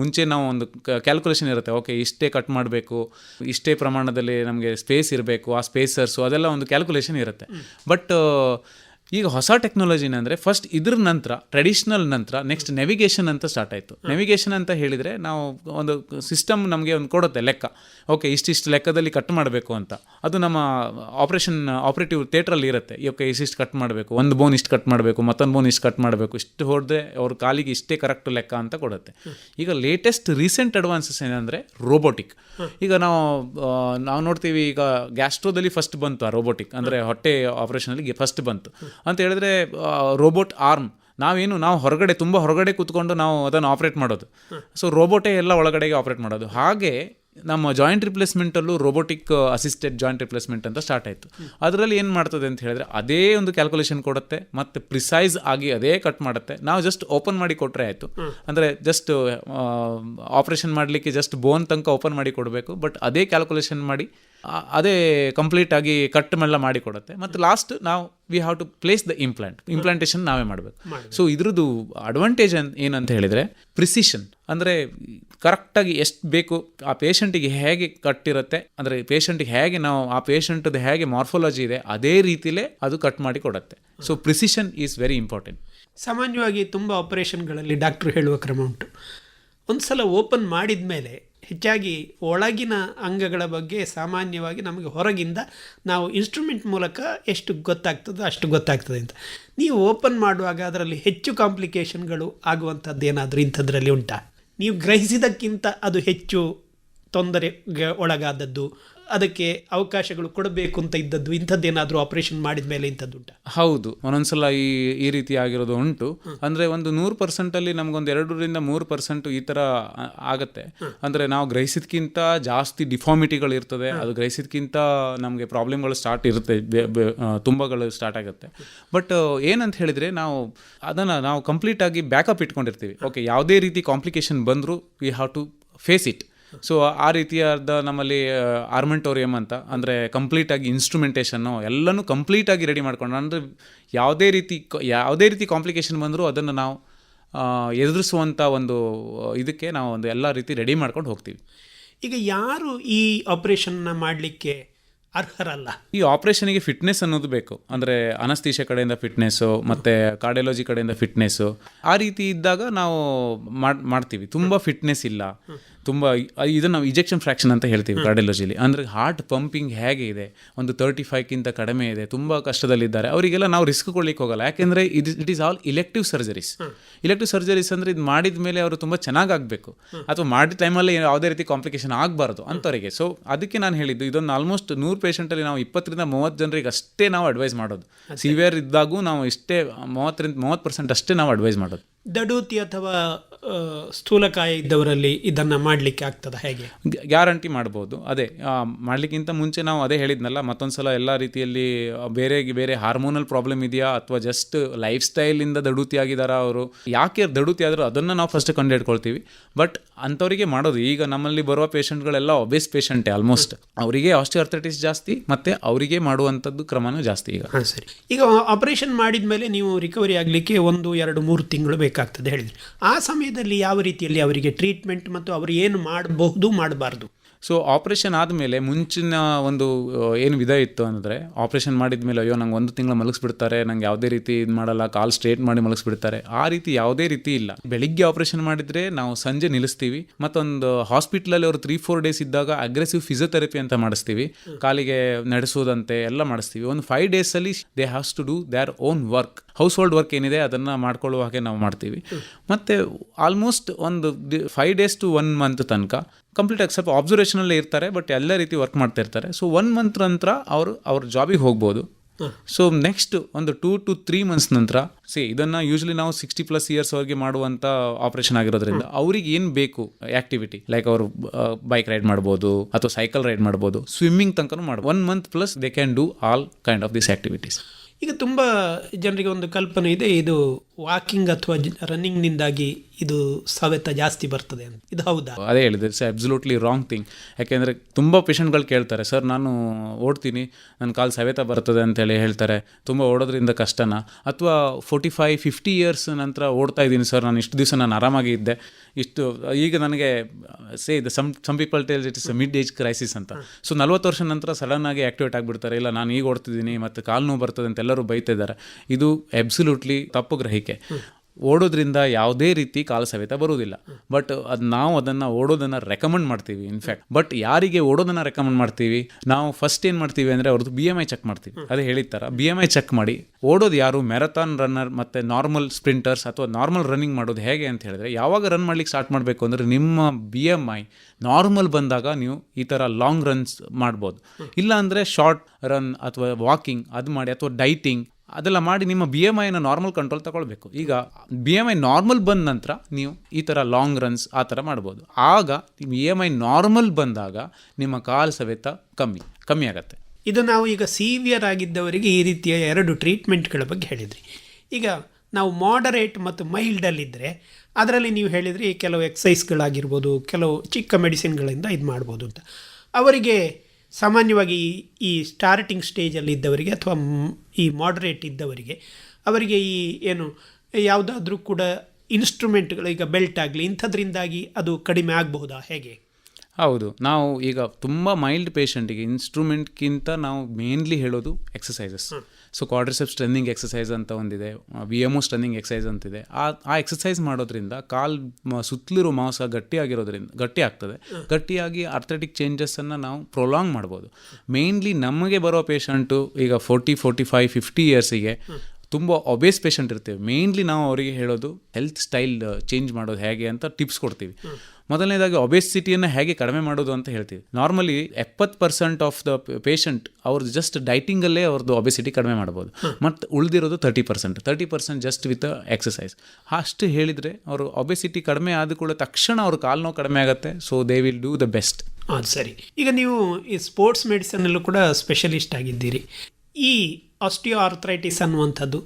ಮುಂಚೆ ನಾವು ಒಂದು ಕ್ಯಾಲ್ಕುಲೇಷನ್ ಇರುತ್ತೆ. ಓಕೆ ಇಷ್ಟೇ ಕಟ್ ಮಾಡಬೇಕು ಇಷ್ಟೇ ಪ್ರಮಾಣದಲ್ಲಿ ನಮಗೆ ಸ್ಪೇಸ್ ಇರಬೇಕು ಆ ಸ್ಪೇಸರ್ಸು ಅದೆಲ್ಲ ಒಂದು ಕ್ಯಾಲ್ಕುಲೇಷನ್ ಇರುತ್ತೆ. ಬಟ್ ಈಗ ಹೊಸ ಟೆಕ್ನಾಲಜಿನ ಅಂದರೆ ಫಸ್ಟ್ ಇದ್ರ ನಂತರ ಟ್ರೆಡಿಷನಲ್ ನಂತರ ನೆಕ್ಸ್ಟ್ ನೆವಿಗೇಷನ್ ಅಂತ ಸ್ಟಾರ್ಟ್ ಆಯಿತು. ನೆವಿಗೇಷನ್ ಅಂತ ಹೇಳಿದರೆ ನಾವು ಒಂದು ಸಿಸ್ಟಮ್ ನಮಗೆ ಒಂದು ಕೊಡುತ್ತೆ ಲೆಕ್ಕ. ಓಕೆ ಇಷ್ಟಿಷ್ಟು ಲೆಕ್ಕದಲ್ಲಿ ಕಟ್ ಮಾಡಬೇಕು ಅಂತ. ಅದು ನಮ್ಮ ಆಪ್ರೇಷನ್ ಆಪ್ರೇಟಿವ್ ಥಿಯೇಟ್ರಲ್ಲಿ ಇರುತ್ತೆ. ಓಕೆ ಇಷ್ಟಿಷ್ಟು ಕಟ್ ಮಾಡಬೇಕು. ಒಂದು ಬೋನ್ ಇಷ್ಟು ಕಟ್ ಮಾಡಬೇಕು ಮತ್ತೊಂದು ಬೋನ್ ಇಷ್ಟು ಕಟ್ ಮಾಡಬೇಕು. ಇಷ್ಟು ಹೊಡೆದ್ರೆ ಅವ್ರ ಕಾಲಿಗೆ ಇಷ್ಟೇ ಕರೆಕ್ಟ್ ಲೆಕ್ಕ ಅಂತ ಕೊಡುತ್ತೆ. ಈಗ ಲೇಟೆಸ್ಟ್ ರೀಸೆಂಟ್ ಅಡ್ವಾನ್ಸಸ್ ಏನಂದರೆ ರೋಬೋಟಿಕ್ ಈಗ ನಾವು ನಾವು ನೋಡ್ತೀವಿ ಈಗ ಗ್ಯಾಸ್ಟ್ರೋದಲ್ಲಿ ಫಸ್ಟ್ ಬಂತು ಆ ರೋಬೋಟಿಕ್ ಅಂದರೆ ಹೊಟ್ಟೆ ಆಪ್ರೇಷನಲ್ಲಿ ಫಸ್ಟ್ ಬಂತು. ಅಂತ ಹೇಳಿದ್ರೆ ರೋಬೋಟ್ ಆರ್ಮ್. ನಾವೇನು, ನಾವು ಹೊರಗಡೆ, ತುಂಬ ಹೊರಗಡೆ ಕೂತ್ಕೊಂಡು ನಾವು ಅದನ್ನು ಆಪ್ರೇಟ್ ಮಾಡೋದು. ಸೊ ರೋಬೋಟೇ ಎಲ್ಲ ಒಳಗಡೆಗೆ ಆಪ್ರೇಟ್ ಮಾಡೋದು. ಹಾಗೆ ನಮ್ಮ ಜಾಯಿಂಟ್ ರಿಪ್ಲೇಸ್ಮೆಂಟಲ್ಲೂ ರೋಬೋಟಿಕ್ ಅಸಿಸ್ಟೆಡ್ ಜಾಯಿಂಟ್ ರಿಪ್ಲೇಸ್ಮೆಂಟ್ ಅಂತ ಸ್ಟಾರ್ಟ್ ಆಯಿತು. ಅದರಲ್ಲಿ ಏನು ಮಾಡ್ತದೆ ಅಂತ ಹೇಳಿದ್ರೆ, ಅದೇ ಒಂದು ಕ್ಯಾಲ್ಕುಲೇಷನ್ ಕೊಡುತ್ತೆ, ಮತ್ತು ಪ್ರಿಸೈಸ್ ಆಗಿ ಅದೇ ಕಟ್ ಮಾಡುತ್ತೆ. ನಾವು ಜಸ್ಟ್ ಓಪನ್ ಮಾಡಿ ಕೊಟ್ಟರೆ ಆಯಿತು. ಅಂದರೆ ಜಸ್ಟ್ ಆಪ್ರೇಷನ್ ಮಾಡಲಿಕ್ಕೆ ಜಸ್ಟ್ ಬೋನ್ ತನಕ ಓಪನ್ ಮಾಡಿ ಕೊಡಬೇಕು, ಬಟ್ ಅದೇ ಕ್ಯಾಲ್ಕುಲೇಷನ್ ಮಾಡಿ ಅದೇ ಕಂಪ್ಲೀಟ್ ಆಗಿ ಕಟ್ ಎಲ್ಲ ಮಾಡಿ ಕೊಡುತ್ತೆ ಮತ್ತು ಲಾಸ್ಟ್ ನಾವು we have to place the implant implantation ನಾವೇ ಮಾಡಬೇಕು. ಸೊ ಇದ್ರದ್ದು ಅಡ್ವಾಂಟೇಜ್ ಏನಂತ ಹೇಳಿದರೆ ಪ್ರಿಸಿಷನ್ ಅಂದರೆ ಕರೆಕ್ಟಾಗಿ ಎಷ್ಟು ಬೇಕು ಆ ಪೇಷಂಟಿಗೆ ಹೇಗೆ ಕಟ್ಟಿರುತ್ತೆ ಅಂದರೆ ಪೇಷಂಟಿಗೆ ಹೇಗೆ ನಾವು ಆ ಪೇಷಂಟದು ಹೇಗೆ ಮಾರ್ಫಾಲಜಿ ಇದೆ ಅದೇ ರೀತಿಲೇ ಅದು ಕಟ್ ಮಾಡಿ ಕೊಡುತ್ತೆ. So precision is very important ಸಾಮಾನ್ಯವಾಗಿ ತುಂಬ ಆಪರೇಷನ್ಗಳಲ್ಲಿ ಡಾಕ್ಟ್ರು ಹೇಳುವ ಕ್ರಮ ಉಂಟು. ಒಂದು ಸಲ ಓಪನ್ ಮಾಡಿದ ಮೇಲೆ ಹೆಚ್ಚಾಗಿ ಒಳಗಿನ ಅಂಗಗಳ ಬಗ್ಗೆ ಸಾಮಾನ್ಯವಾಗಿ ನಮಗೆ ಹೊರಗಿಂದ ನಾವು ಇನ್ಸ್ಟ್ರೂಮೆಂಟ್ ಮೂಲಕ ಎಷ್ಟು ಗೊತ್ತಾಗ್ತದೋ ಅಷ್ಟು ಗೊತ್ತಾಗ್ತದೆ ಅಂತ. ನೀವು ಓಪನ್ ಮಾಡುವಾಗ ಅದರಲ್ಲಿ ಹೆಚ್ಚು ಕಾಂಪ್ಲಿಕೇಶನ್ಗಳು ಆಗುವಂಥದ್ದು ಏನಾದರೂ ಇಂಥದ್ರಲ್ಲಿ ಉಂಟಾ? ನೀವು ಗ್ರಹಿಸಿದಕ್ಕಿಂತ ಅದು ಹೆಚ್ಚು ತೊಂದರೆಗೆ ಒಳಗಾದದ್ದು ಅದಕ್ಕೆ ಅವಕಾಶಗಳು ಕೊಡಬೇಕು ಅಂತ ಇದ್ದದ್ದು ಇಂಥದ್ದೇನಾದರೂ ಆಪರೇಷನ್ ಮಾಡಿದ ಮೇಲೆ ಇಂಥದ್ದುಂಟ ಉಂಟಾ? ಹೌದು ಒಂದೊಂದ್ಸಲ ಈ ಈ ರೀತಿ ಆಗಿರೋದು ಉಂಟು. ಅಂದರೆ ಒಂದು ನೂರು ಪರ್ಸೆಂಟಲ್ಲಿ ನಮಗೊಂದು ಎರಡರಿಂದ ಮೂರು ಪರ್ಸೆಂಟ್ ಈ ಥರ ಆಗುತ್ತೆ. ಅಂದರೆ ನಾವು ಗ್ರಹಿಸಿದ್ಕಿಂತ ಜಾಸ್ತಿ ಡಿಫಾರ್ಮಿಟಿಗಳು ಇರ್ತದೆ. ಅದು ಗ್ರಹಿಸಿದ್ಕಿಂತ ನಮಗೆ ಪ್ರಾಬ್ಲಮ್ಗಳು ಸ್ಟಾರ್ಟ್ ಇರುತ್ತೆ ತುಂಬಗಳು ಸ್ಟಾರ್ಟ್ ಆಗುತ್ತೆ. ಬಟ್ ಏನಂತ ಹೇಳಿದರೆ ನಾವು ಅದನ್ನು ನಾವು ಕಂಪ್ಲೀಟಾಗಿ ಬ್ಯಾಕಪ್ ಇಟ್ಕೊಂಡಿರ್ತೀವಿ. ಓಕೆ ಯಾವುದೇ ರೀತಿ ಕಾಂಪ್ಲಿಕೇಶನ್ ಬಂದರೂ we have to face it so ಆ ರೀತಿಯಾದ ನಮ್ಮಲ್ಲಿ ಆರ್ಮೆಂಟೋರಿಯಂ ಅಂತ ಅಂದರೆ ಕಂಪ್ಲೀಟಾಗಿ ಇನ್ಸ್ಟ್ರೂಮೆಂಟೇಷನ್ನು ಎಲ್ಲನೂ ಕಂಪ್ಲೀಟಾಗಿ ರೆಡಿ ಮಾಡ್ಕೊಂಡು ಅಂದರೆ ಯಾವುದೇ ರೀತಿ ಯಾವುದೇ ರೀತಿ ಕಾಂಪ್ಲಿಕೇಶನ್ ಬಂದರೂ ಅದನ್ನು ನಾವು ಎದುರಿಸುವಂಥ ಒಂದು ಇದಕ್ಕೆ ನಾವು ಒಂದು ಎಲ್ಲ ರೀತಿ ರೆಡಿ ಮಾಡ್ಕೊಂಡು ಹೋಗ್ತೀವಿ. ಈಗ ಯಾರು ಈ ಆಪ್ರೇಷನ್ನ ಮಾಡಲಿಕ್ಕೆ ಅರ್ಹರಲ್ಲ? ಈ ಆಪ್ರೇಷನಿಗೆ ಫಿಟ್ನೆಸ್ ಅನ್ನೋದು ಬೇಕು. ಅಂದರೆ ಅನಸ್ತೀಶ ಕಡೆಯಿಂದ ಫಿಟ್ನೆಸ್ಸು ಮತ್ತು ಕಾರ್ಡಿಯಾಲಜಿ ಕಡೆಯಿಂದ ಫಿಟ್ನೆಸ್ಸು ಆ ರೀತಿ ಇದ್ದಾಗ ನಾವು ಮಾಡ್ ಮಾಡ್ತೀವಿ. ತುಂಬ ಫಿಟ್ನೆಸ್ ಇಲ್ಲ. ತುಂಬ ಇದನ್ನು ನಾವು ಇಜೆಕ್ಷನ್ ಫ್ರ್ಯಾಕ್ಷನ್ ಅಂತ ಹೇಳ್ತೀವಿ ಕಾರ್ಡಿಯಾಲಜಿಲಿ ಅಂದರೆ ಹಾರ್ಟ್ ಪಂಪಿಂಗ್ ಹೇಗೆ ಇದೆ? ಒಂದು ತರ್ಟಿ ಫೈವ್ಗಿಂತ ಕಡಿಮೆ ಇದೆ ತುಂಬ ಕಷ್ಟದಲ್ಲಿದ್ದಾರೆ. ಅವರಿಗೆಲ್ಲ ನಾವು ರಿಸ್ಕ್ ಕೊಡ್ಲಿಕ್ಕೆ ಹೋಗಲ್ಲ. ಯಾಕೆಂದರೆ ಇದು it is all elective surgeries elective surgeries ಅಂದರೆ ಇದು ಮಾಡಿದ ಮೇಲೆ ಅವರು ತುಂಬ ಚೆನ್ನಾಗಿ ಆಗಬೇಕು. ಅಥವಾ ಮಾಡಿದ ಟೈಮಲ್ಲಿ ಯಾವುದೇ ರೀತಿ ಕಾಂಪ್ಲಿಕೇಶನ್ ಆಗಬಾರ್ದು ಅಂಥವರಿಗೆ ಸೊ ಅದಕ್ಕೆ ನಾನು ಹೇಳಿದ್ದು ಇದೊಂದು ಆಲ್ಮೋಸ್ಟ್ ನೂರು ಪೇಷೆಂಟಲ್ಲಿ ನಾವು ಇಪ್ಪತ್ತರಿಂದ ಮೂವತ್ತು ಜನರಿಗೆ ಅಷ್ಟೇ ನಾವು ಅಡ್ವೈಸ್ ಮಾಡೋದು. ಸಿವಿಯರ್ ಇದ್ದಾಗೂ ನಾವು ಇಷ್ಟೇ ಮೂವತ್ತರಿಂದ ಮೂವತ್ತು ಪರ್ಸೆಂಟ್ ಅಷ್ಟೇ ನಾವು ಅಡ್ವೈಸ್ ಮಾಡೋದು. ದಡೂತಿ ಅಥವಾ ಸ್ಥೂಲಕಾಯ ಇದ್ದವರಲ್ಲಿ ಇದನ್ನು ಮಾಡಲಿಕ್ಕೆ ಆಗ್ತದೆ ಹೇಗೆ? ಗ್ಯಾರಂಟಿ ಮಾಡ್ಬೋದು. ಅದೇ ಮಾಡಲಿಕ್ಕಿಂತ ಮಾಡ್ಲಿಕ್ಕಿಂತ ಮುಂಚೆ ನಾವು ಅದೇ ಹೇಳಿದ್ನಲ್ಲ ಮತ್ತೊಂದು ಸಲ ಎಲ್ಲ ರೀತಿಯಲ್ಲಿ ಬೇರೆ ಬೇರೆ ಹಾರ್ಮೋನಲ್ ಪ್ರಾಬ್ಲಮ್ ಇದೆಯಾ ಅಥವಾ ಜಸ್ಟ್ ಲೈಫ್ ಸ್ಟೈಲಿಂದ ದಡೂತಿ ಆಗಿದಾರಾ ಅವರು? ಯಾಕೆ ದಡೂತಿ ಆದರೂ ಅದನ್ನು ನಾವು ಫಸ್ಟ್ ಕಂಡು ಹಿಡ್ಕೊಳ್ತೀವಿ. ಬಟ್ ಅಂಥವರಿಗೆ ಮಾಡೋದು. ಈಗ ನಮ್ಮಲ್ಲಿ ಬರುವ ಪೇಷಂಟ್ಗಳೆಲ್ಲ ಒಬೇಸ್ ಪೇಷಂಟೇ ಆಲ್ಮೋಸ್ಟ್ ಅವರಿಗೆ ಆಸ್ಟಿಯೋರ್ಥೈಟಿಸ್ ಜಾಸ್ತಿ ಮತ್ತು ಅವರಿಗೆ ಮಾಡುವಂಥದ್ದು ಕ್ರಮನೂ ಜಾಸ್ತಿ ಈಗ. ಹಾಂ, ಸರಿ. ಈಗ ಆಪರೇಷನ್ ಮಾಡಿದ ಮೇಲೆ ನೀವು ರಿಕವರಿ ಆಗಲಿಕ್ಕೆ ಒಂದು, ಎರಡು, ಮೂರು ತಿಂಗಳು ಬೇಕಾಗ್ತದೆ ಹೇಳಿದರೆ. ಆ ಸಮಯದಲ್ಲಿ ಯಾವ ರೀತಿಯಲ್ಲಿ ಅವರಿಗೆ ಟ್ರೀಟ್ಮೆಂಟ್ ಮತ್ತು ಅವರು ಏನು ಮಾಡಬಹುದು, ಮಾಡಬಾರ್ದು? ಸೊ ಆಪ್ರೇಷನ್ ಆದಮೇಲೆ ಮುಂಚಿನ ಒಂದು ಏನು ವಿಧ ಇತ್ತು ಅಂದರೆ ಆಪ್ರೇಷನ್ ಮಾಡಿದ ಮೇಲೆ ಅಯ್ಯೋ, ನಂಗೆ ಒಂದು ತಿಂಗಳು ಮಲಗಿಸ್ಬಿಡ್ತಾರೆ, ನಂಗೆ ಯಾವುದೇ ರೀತಿ ಇದು ಮಾಡಲ್ಲ, ಕಾಲ್ ಸ್ಟ್ರೇಟ್ ಮಾಡಿ ಮಲಗಿಸ್ಬಿಡ್ತಾರೆ, ಆ ರೀತಿ ಯಾವುದೇ ರೀತಿ ಇಲ್ಲ. ಬೆಳಿಗ್ಗೆ ಆಪ್ರೇಷನ್ ಮಾಡಿದರೆ ನಾವು ಸಂಜೆ ನಿಲ್ಲಿಸ್ತೀವಿ, ಮತ್ತೊಂದು ಹಾಸ್ಪಿಟ್ಲಲ್ಲಿ ಅವರು ತ್ರೀ ಫೋರ್ ಡೇಸ್ ಇದ್ದಾಗ ಅಗ್ರೆಸಿವ್ ಫಿಸಿಯೋಥೆರಪಿ ಅಂತ ಮಾಡಿಸ್ತೀವಿ. ಕಾಲಿಗೆ ನಡೆಸೋದಂತೆ ಎಲ್ಲ ಮಾಡಿಸ್ತೀವಿ. ಒಂದು ಫೈವ್ ಡೇಸಲ್ಲಿ they has to do their own work household work ಏನಿದೆ ಅದನ್ನು ಮಾಡ್ಕೊಳ್ಳುವ ಹಾಗೆ ನಾವು ಮಾಡ್ತೀವಿ. ಮತ್ತು ಆಲ್ಮೋಸ್ಟ್ ಒಂದು five days to one month ತನಕ ಕಂಪ್ಲೀಟ್ ಆಗಿ ಸ್ವಲ್ಪ ಆಬ್ಸರ್ವೇಷನಲ್ಲೇ ಇರ್ತಾರೆ ಬಟ್ ಎಲ್ಲ ರೀತಿ ವರ್ಕ್ ಮಾಡ್ತಾ ಇರ್ತಾರೆ. ಸೊ ಒನ್ ಮಂತ್ ನಂತರ ಅವರು ಅವ್ರ ಜಾಬಿಗೆ ಹೋಗ್ಬೋದು. ಸೊ ನೆಕ್ಸ್ಟ್ ಒಂದು ಟೂ ಟು ತ್ರೀ ಮಂತ್ಸ್ ನಂತರ ಸಿ ಇದನ್ನು ಯೂಶ್ವಲಿ ನಾವು ಸಿಕ್ಸ್ಟಿ ಪ್ಲಸ್ ಇಯರ್ಸ್ ಅವ್ರಿಗೆ ಮಾಡುವಂಥ ಆಪರೇಷನ್ ಆಗಿರೋದ್ರಿಂದ ಅವ್ರಿಗೆ ಏನು ಬೇಕು ಆ್ಯಕ್ಟಿವಿಟಿ ಲೈಕ್ ಅವರು ಬೈಕ್ ರೈಡ್ ಮಾಡ್ಬೋದು ಅಥವಾ ಸೈಕಲ್ ರೈಡ್ ಮಾಡ್ಬೋದು ಸ್ವಿಮ್ಮಿಂಗ್ ತನಕ ಮಾಡ್ಬೋದು. One month plus they can do all kind of this activities ಈಗ ತುಂಬ ಜನರಿಗೆ ಒಂದು ಕಲ್ಪನೆ ಇದೆ ಇದು ವಾಕಿಂಗ್ ಅಥವಾ ರನ್ನಿಂಗ್ನಿಂದಾಗಿ ಇದು ಸವೆತ ಜಾಸ್ತಿ ಬರ್ತದೆ ಅಂತ. ಇದು ಹೌದಾ? ಅದೇ ಹೇಳಿದೆ ಇಟ್ಸ್ ಅಬ್ಸಲ್ಯೂಟ್ಲಿ ರಾಂಗ್ ಥಿಂಗ್ ಯಾಕೆಂದರೆ ತುಂಬ ಪೇಷಂಟ್ಗಳು ಕೇಳ್ತಾರೆ, ಸರ್, ನಾನು ಓಡ್ತೀನಿ, ನನ್ನ ಕಾಲು ಸವೆತ ಬರ್ತದೆ ಅಂತೇಳಿ ಹೇಳ್ತಾರೆ. ತುಂಬ ಓಡೋದ್ರಿಂದ ಕಷ್ಟನಾ? ಅಥವಾ ಫೋರ್ಟಿ ಫೈವ್ ಫಿಫ್ಟಿ ಇಯರ್ಸ್ ನಂತರ ಓಡ್ತಾ ಇದ್ದೀನಿ, ಸರ್, ನಾನು ಇಷ್ಟು ದಿವಸ ನಾನು ಆರಾಮಾಗಿ ಇದ್ದೆ. ಇಷ್ಟು, ಈಗ ನನಗೆ ಸೇ ಇದು some some people tells it is mid age crisis ಅಂತ. ಸೊ ನಲ್ವತ್ತು ವರ್ಷ ನಂತರ ಸಡನ್ ಆಗಿ ಆಕ್ಟಿವೇಟ್ ಆಗಿಬಿಡ್ತಾರೆ, ಇಲ್ಲ, ನಾನು ಈಗ ಓಡ್ತಿದ್ದೀನಿ, ಮತ್ತು ಕಾಲು ನೋವು ಬರ್ತದೆ ಅಂತ ಎಲ್ಲರೂ ಬೈತಿದ್ದಾರೆ ಇದು ಅಬ್ಸಲ್ಯೂಟ್ಲಿ ತಪ್ಪು ಗ್ರಹಿಕೆ. ಓಡೋದ್ರಿಂದ ಯಾವುದೇ ರೀತಿ ಕಾಲು ಸವೆತ ಬರುವುದಿಲ್ಲ. ಬಟ್ ಅದು ನಾವು ಅದನ್ನು ಓಡೋದನ್ನು ರೆಕಮೆಂಡ್ ಮಾಡ್ತೀವಿ ಇನ್ಫ್ಯಾಕ್ಟ್ ಬಟ್ ಯಾರಿಗೆ ಓಡೋದನ್ನು ರೆಕಮೆಂಡ್ ಮಾಡ್ತೀವಿ? ನಾವು ಫಸ್ಟ್ ಏನು ಮಾಡ್ತೀವಿ ಅಂದರೆ ಅವ್ರದ್ದು ಬಿ ಎಂ ಐ ಚೆಕ್ ಮಾಡ್ತೀವಿ. ಅದೇ ಹೇಳಿರ್ತಾರ ಬಿ ಎಂ ಐ ಚೆಕ್ ಮಾಡಿ, ಓಡೋದು ಯಾರು ಮ್ಯಾರಥಾನ್ ರನ್ನರ್ ಮತ್ತು ನಾರ್ಮಲ್ ಸ್ಪ್ರಿಂಟರ್ಸ್ ಅಥವಾ ನಾರ್ಮಲ್ ರನ್ನಿಂಗ್ ಮಾಡೋದು ಹೇಗೆ ಅಂತ ಹೇಳಿದ್ರೆ, ಯಾವಾಗ ರನ್ ಮಾಡ್ಲಿಕ್ಕೆ ಸ್ಟಾರ್ಟ್ ಮಾಡಬೇಕು ಅಂದರೆ ನಿಮ್ಮ ಬಿ ಎಂ ಐ ನಾರ್ಮಲ್ ಬಂದಾಗ ನೀವು ಈ ಥರ ಲಾಂಗ್ ರನ್ಸ್ ಮಾಡ್ಬೋದು. ಇಲ್ಲಾಂದರೆ ಶಾರ್ಟ್ ರನ್ ಅಥವಾ ವಾಕಿಂಗ್ ಅದು ಮಾಡಿ ಅಥವಾ ಡೈಟಿಂಗ್ ಅದೆಲ್ಲ ಮಾಡಿ ನಿಮ್ಮ ಬಿ ಎಂ ಐನ ನಾರ್ಮಲ್ ಕಂಟ್ರೋಲ್ ತಗೊಳ್ಬೇಕು. ಈಗ ಬಿ ಎಂ ಐ ನಾರ್ಮಲ್ ಬಂದ ನಂತರ ನೀವು ಈ ಥರ ಲಾಂಗ್ ರನ್ಸ್ ಆ ಥರ ಮಾಡ್ಬೋದು. ಆಗ ಬಿ ಎಂ ಐ ನಾರ್ಮಲ್ ಬಂದಾಗ ನಿಮ್ಮ ಕಾಲು ಸವೆತ ಕಮ್ಮಿ ಕಮ್ಮಿ ಆಗುತ್ತೆ. ಇದು ನಾವು ಈಗ ಸೀವಿಯರ್ ಆಗಿದ್ದವರಿಗೆ ಈ ರೀತಿಯ ಎರಡು ಟ್ರೀಟ್ಮೆಂಟ್ಗಳ ಬಗ್ಗೆ ಹೇಳಿದ್ರಿ. ಈಗ ನಾವು ಮಾಡರೇಟ್ ಮತ್ತು ಮೈಲ್ಡಲ್ಲಿದ್ದರೆ ಅದರಲ್ಲಿ ನೀವು ಹೇಳಿದ್ರಿ ಕೆಲವು ಎಕ್ಸಸೈಸ್ಗಳಾಗಿರ್ಬೋದು ಕೆಲವು ಚಿಕ್ಕ ಮೆಡಿಸಿನ್ಗಳಿಂದ ಇದು ಮಾಡ್ಬೋದು ಅಂತ. ಅವರಿಗೆ ಸಾಮಾನ್ಯವಾಗಿ ಈ- ಸ್ಟಾರ್ಟಿಂಗ್ ಸ್ಟೇಜಲ್ಲಿ ಇದ್ದವರಿಗೆ ಅಥವಾ ಈ ಮಾಡರೇಟ್ ಇದ್ದವರಿಗೆ ಅವರಿಗೆ ಈ ಏನು ಯಾವುದಾದ್ರೂ ಕೂಡ ಇನ್ಸ್ಟ್ರೂಮೆಂಟ್ಗಳು ಈಗ ಬೆಲ್ಟ್ ಆಗಲಿ ಇಂಥದ್ರಿಂದಾಗಿ ಅದು ಕಡಿಮೆ ಆಗಬಹುದಾ ಹೇಗೆ? ಹೌದು. ನಾವು ಈಗ ತುಂಬ ಮೈಲ್ಡ್ ಪೇಷಂಟಿಗೆ ಇನ್ಸ್ಟ್ರೂಮೆಂಟ್ಗಿಂತ ನಾವು ಮೇನ್ಲಿ ಹೇಳೋದು exercises so quadricep strengthening exercise ಅಂತ ಒಂದಿದೆ V M O strengthening exercise ಅಂತಿದೆ ಆ ಆ ಎಕ್ಸಸೈಸ್ ಮಾಡೋದ್ರಿಂದ ಕಾಲ್ ಮ- ಸುತ್ತಲಿರೋ ಮಾಂಸ ಗಟ್ಟಿಯಾಗಿರೋದ್ರಿಂದ ಗಟ್ಟಿ ಆಗ್ತದೆ. ಗಟ್ಟಿಯಾಗಿ ಅರ್ಥೆಟಿಕ್ ಚೇಂಜಸ್ಸನ್ನು ನಾವು ಪ್ರೊಲಾಂಗ್ ಮಾಡ್ಬೋದು. ಮೇನ್ಲಿ ನಮಗೆ ಬರೋ ಪೇಷಂಟು ಈಗ ಫೋರ್ಟಿ ಫೋರ್ಟಿ ಫೈವ್ ಫಿಫ್ಟಿ ಇಯರ್ಸಿಗೆ ತುಂಬ ಒಬೇಸ್ ಪೇಷಂಟ್ ಇರ್ತೇವೆ. ಮೇನ್ಲಿ ನಾವು ಅವರಿಗೆ ಹೇಳೋದು ಹೆಲ್ತ್ ಸ್ಟೈಲ್ ಚೇಂಜ್ ಮಾಡೋದು ಹೇಗೆ ಅಂತ ಟಿಪ್ಸ್ ಕೊಡ್ತೀವಿ. ಮೊದಲನೇದಾಗಿ ಒಬೆಸಿಟಿಯನ್ನು ಹೇಗೆ ಕಡಿಮೆ ಮಾಡೋದು ಅಂತ ಹೇಳ್ತೀವಿ. ನಾರ್ಮಲಿ ಎಪ್ಪತ್ತು ಪರ್ಸೆಂಟ್ ಆಫ್ ದ ಪೇಷಂಟ್ ಅವ್ರದ್ದು ಜಸ್ಟ್ ಡೈಟಿಂಗಲ್ಲೇ ಅವ್ರದ್ದು ಒಬೆಸಿಟಿ ಕಡಿಮೆ ಮಾಡ್ಬೋದು. ಮತ್ತು ಉಳಿದಿರೋದು thirty percent thirty percent just with exercise ಅಷ್ಟು ಹೇಳಿದರೆ ಅವರು ಒಬೆಸಿಟಿ ಕಡಿಮೆ ಆದ ಕೂಡ ತಕ್ಷಣ ಅವ್ರ ಕಾಲು ನೋವು ಕಡಿಮೆ ಆಗುತ್ತೆ. So they will do the best ಅದು ಸರಿ. ಈಗ ನೀವು ಈ ಸ್ಪೋರ್ಟ್ಸ್ ಮೆಡಿಸನ್ನಲ್ಲೂ ಕೂಡ ಸ್ಪೆಷಲಿಸ್ಟ್ ಆಗಿದ್ದೀರಿ. ಈ ಆಸ್ಟಿಯೋ ಆರ್ಥ್ರೈಟಿಸ್ ಅನ್ನುವಂಥದ್ದು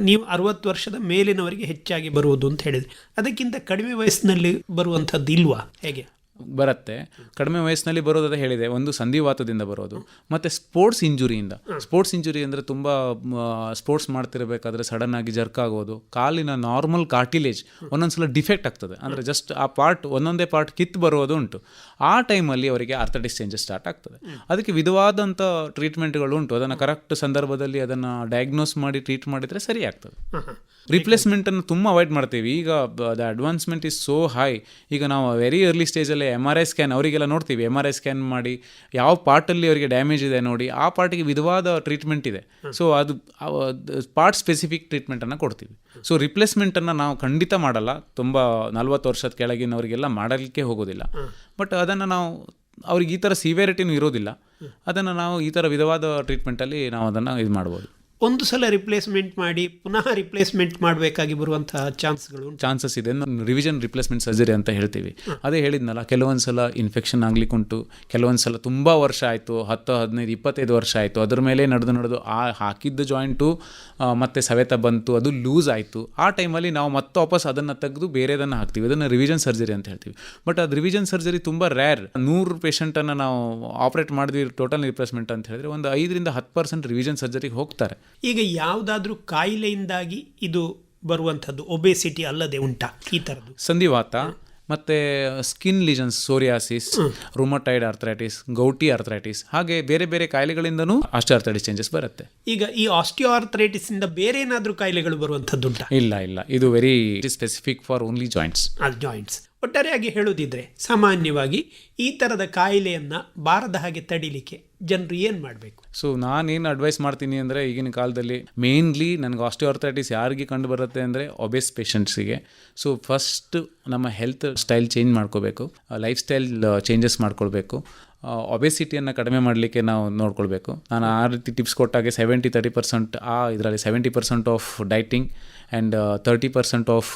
ನೀವು ಅರವತ್ತು ವರ್ಷದ ಮೇಲಿನವರಿಗೆ ಹೆಚ್ಚಾಗಿ ಬರುವುದು ಅಂತ ಹೇಳಿದ್ರಿ. ಅದಕ್ಕಿಂತ ಕಡಿಮೆ ವಯಸ್ಸಿನಲ್ಲಿ ಬರುವಂಥದ್ದು ಇಲ್ವಾ? ಹೇಗೆ? ಬರುತ್ತೆ. ಕಡಿಮೆ ವಯಸ್ಸಿನಲ್ಲಿ ಬರೋದು ಹೇಳಿದೆ. ಒಂದು ಸಂಧಿವಾತದಿಂದ ಬರೋದು. ಮತ್ತು ಸ್ಪೋರ್ಟ್ಸ್ ಇಂಜುರಿಯಿಂದ ಸ್ಪೋರ್ಟ್ಸ್ ಇಂಜುರಿ ಅಂದರೆ ತುಂಬ ಸ್ಪೋರ್ಟ್ಸ್ ಮಾಡ್ತಿರಬೇಕಾದ್ರೆ ಸಡನ್ ಆಗಿ ಜರ್ಕ್ ಆಗೋದು. ಕಾಲಿನ ನಾರ್ಮಲ್ ಕಾರ್ಟಿಲೇಜ್ ಒಂದೊಂದ್ಸಲ ಡಿಫೆಕ್ಟ್ ಆಗ್ತದೆ. ಅಂದರೆ ಜಸ್ಟ್ ಆ ಪಾರ್ಟ್ ಒಂದೊಂದೇ ಪಾರ್ಟ್ ಕಿತ್ತು ಬರೋದು ಉಂಟು. ಆ ಟೈಮಲ್ಲಿ ಅವರಿಗೆ ಆರ್ಥಟಿಸ್ ಚೇಂಜಸ್ ಸ್ಟಾರ್ಟ್ ಆಗ್ತದೆ. ಅದಕ್ಕೆ ವಿಧವಾದಂಥ ಟ್ರೀಟ್ಮೆಂಟ್ಗಳು ಉಂಟು ಅದನ್ನು ಕರೆಕ್ಟ್ ಸಂದರ್ಭದಲ್ಲಿ ಅದನ್ನು ಡಯಾಗ್ನೋಸ್ ಮಾಡಿ ಟ್ರೀಟ್ ಮಾಡಿದರೆ ಸರಿ ಆಗ್ತದೆ. ರಿಪ್ಲೇಸ್ಮೆಂಟನ್ನು ತುಂಬ ಅವಾಯ್ಡ್ ಮಾಡ್ತೀವಿ. ಈಗ, the advancement is so high ಈಗ ನಾವು ವೆರಿ ಅರ್ಲಿ ಸ್ಟೇಜಲ್ಲಿ ಎಂ ಆರ್ ಐ ಸ್ಕ್ಯಾನ್ ಅವರಿಗೆಲ್ಲ ನೋಡ್ತೀವಿ. ಎಂ ಆರ್ ಐ ಸ್ಕ್ಯಾನ್ ಮಾಡಿ ಯಾವ ಪಾರ್ಟಲ್ಲಿ ಅವರಿಗೆ ಡ್ಯಾಮೇಜ್ ಇದೆ ನೋಡಿ ಆ ಪಾರ್ಟಿಗೆ ವಿಧವಾದ ಟ್ರೀಟ್ಮೆಂಟ್ ಇದೆ. ಸೊ ಅದು ಪಾರ್ಟ್ ಸ್ಪೆಸಿಫಿಕ್ ಟ್ರೀಟ್ಮೆಂಟನ್ನು ಕೊಡ್ತೀವಿ. ಸೊ ರಿಪ್ಲೇಸ್ಮೆಂಟನ್ನು ನಾವು ಖಂಡಿತ ಮಾಡಲ್ಲ. ತುಂಬ ನಲ್ವತ್ತು ವರ್ಷದ ಕೆಳಗಿನವರಿಗೆಲ್ಲ ಮಾಡಲಿಕ್ಕೆ ಹೋಗೋದಿಲ್ಲ. ಬಟ್ ಅದನ್ನು ನಾವು ಅವ್ರಿಗೆ ಈ ಥರ ಸಿವಿಯರಿಟಿನೂ ಇರೋದಿಲ್ಲ. ಅದನ್ನು ನಾವು ಈ ಥರ ವಿಧವಾದ ಟ್ರೀಟ್ಮೆಂಟಲ್ಲಿ ನಾವು ಅದನ್ನು ಇದು ಮಾಡ್ಬೋದು. ಒಂದು ಸಲ ರಿಪ್ಲೇಸ್ಮೆಂಟ್ ಮಾಡಿ ಪುನಃ ರಿಪ್ಲೇಸ್ಮೆಂಟ್ ಮಾಡಬೇಕಾಗಿ ಬರುವಂತಹ ಚಾನ್ಸ್ಗಳು ಚಾನ್ಸಸ್ ಇದೆ. ರಿವಿಷನ್ ರಿಪ್ಲೇಸ್ಮೆಂಟ್ ಸರ್ಜರಿ ಅಂತ ಹೇಳ್ತೀವಿ. ಅದೇ ಹೇಳಿದ್ನಲ್ಲ ಕೆಲವೊಂದು ಸಲ ಇನ್ಫೆಕ್ಷನ್ ಆಗ್ಲಿಕ್ಕುಂಟು. ಕೆಲವೊಂದು ಸಲ ತುಂಬ ವರ್ಷ ಆಯಿತು ಹತ್ತು ಹದಿನೈದು ಇಪ್ಪತ್ತೈದು ವರ್ಷ ಆಯಿತು. ಅದ್ರ ಮೇಲೆ ನಡೆದು ನಡೆದು ಆ ಹಾಕಿದ್ದ ಜಾಯಿಂಟು ಮತ್ತೆ ಸವೆತ ಬಂತು ಅದು ಲೂಸ್ ಆಯಿತು. ಆ ಟೈಮಲ್ಲಿ ನಾವು ಮತ್ತೆ ವಾಪಸ್ ಅದನ್ನು ತೆಗೆದು ಬೇರೆದನ್ನು ಹಾಕ್ತೀವಿ. ಅದನ್ನು ರಿವಿಷನ್ ಸರ್ಜರಿ ಅಂತ ಹೇಳ್ತೀವಿ. ಬಟ್ ಅದು ರಿವಿಷನ್ ಸರ್ಜರಿ ತುಂಬ ರೇರ್ ನೂರು ಪೇಷಂಟನ್ನು ನಾವು ಆಪ್ರೇಟ್ ಮಾಡಿದ್ವಿ ಟೋಟಲ್ ರಿಪ್ಲೇಸ್ಮೆಂಟ್ ಅಂತ ಹೇಳಿದ್ರೆ ಒಂದು ಐದರಿಂದ ಹತ್ತು ಪರ್ಸೆಂಟ್ ರಿವಿಷನ್ ಸರ್ಜರಿಗೆ ಹೋಗ್ತಾರೆ. ಈಗ ಯಾವುದಾದ್ರೂ ಕಾಯಿಲೆಯಿಂದಾಗಿ ಇದು ಬರುವಂಥದ್ದು ಒಬೆಸಿಟಿ ಅಲ್ಲದೆ ಉಂಟಾ ಈ ಥರದ್ದು? ಸಂಧಿವಾತ ಮತ್ತು skin lesions psoriasis rheumatoid arthritis gouty arthritis ಹಾಗೆ ಬೇರೆ ಬೇರೆ ಕಾಯಿಲೆಗಳಿಂದನೂ ಆಸ್ಟಿಯೋ ಆರ್ಥರೈಟಿಸ್ ಚೇಂಜಸ್ ಬರುತ್ತೆ. ಈಗ ಈ ಆಸ್ಟಿಯೋ ಆರ್ಥ್ರೈಟಿಸ್ ಇಂದ ಬೇರೆ ಏನಾದರೂ ಕಾಯಿಲೆಗಳು ಬರುವಂಥದ್ದು ಇಲ್ಲ ಇಲ್ಲ. ಇದು very specific for only joints joints ಒಟ್ಟಾರೆಯಾಗಿ ಹೇಳೋದಿದ್ರೆ ಸಾಮಾನ್ಯವಾಗಿ ಈ ಥರದ ಕಾಯಿಲೆಯನ್ನು ಬಾರದ ಹಾಗೆ ತಡಿಲಿಕ್ಕೆ ಜನರು ಏನು ಮಾಡಬೇಕು? ಸೊ ನಾನೇನು ಅಡ್ವೈಸ್ ಮಾಡ್ತೀನಿ ಅಂದರೆ ಈಗಿನ ಕಾಲದಲ್ಲಿ ಮೇನ್ಲಿ ನನಗೆ ಆಸ್ಟಿಯೋಆರ್ಥರೈಟಿಸ್ ಯಾರಿಗೆ ಕಂಡು ಬರುತ್ತೆ ಅಂದರೆ ಒಬೆಸ್ ಪೇಷಂಟ್ಸಿಗೆ ಸೊ ಫಸ್ಟ್ ನಮ್ಮ ಹೆಲ್ತ್ ಸ್ಟೈಲ್ ಚೇಂಜ್ ಮಾಡ್ಕೋಬೇಕು ಲೈಫ್ ಸ್ಟೈಲ್ ಚೇಂಜಸ್ ಮಾಡ್ಕೊಳ್ಬೇಕು. ಒಬೆಸಿಟಿಯನ್ನು ಕಡಿಮೆ ಮಾಡಲಿಕ್ಕೆ ನಾವು ನೋಡ್ಕೊಳ್ಬೇಕು. ನಾನು ಆ ರೀತಿ ಟಿಪ್ಸ್ ಕೊಟ್ಟಾಗೆ ಸೆವೆಂಟಿ ತರ್ಟಿ ಪರ್ಸೆಂಟ್ ಆ, ಇದರಲ್ಲಿ seventy percent of dieting and thirty percent of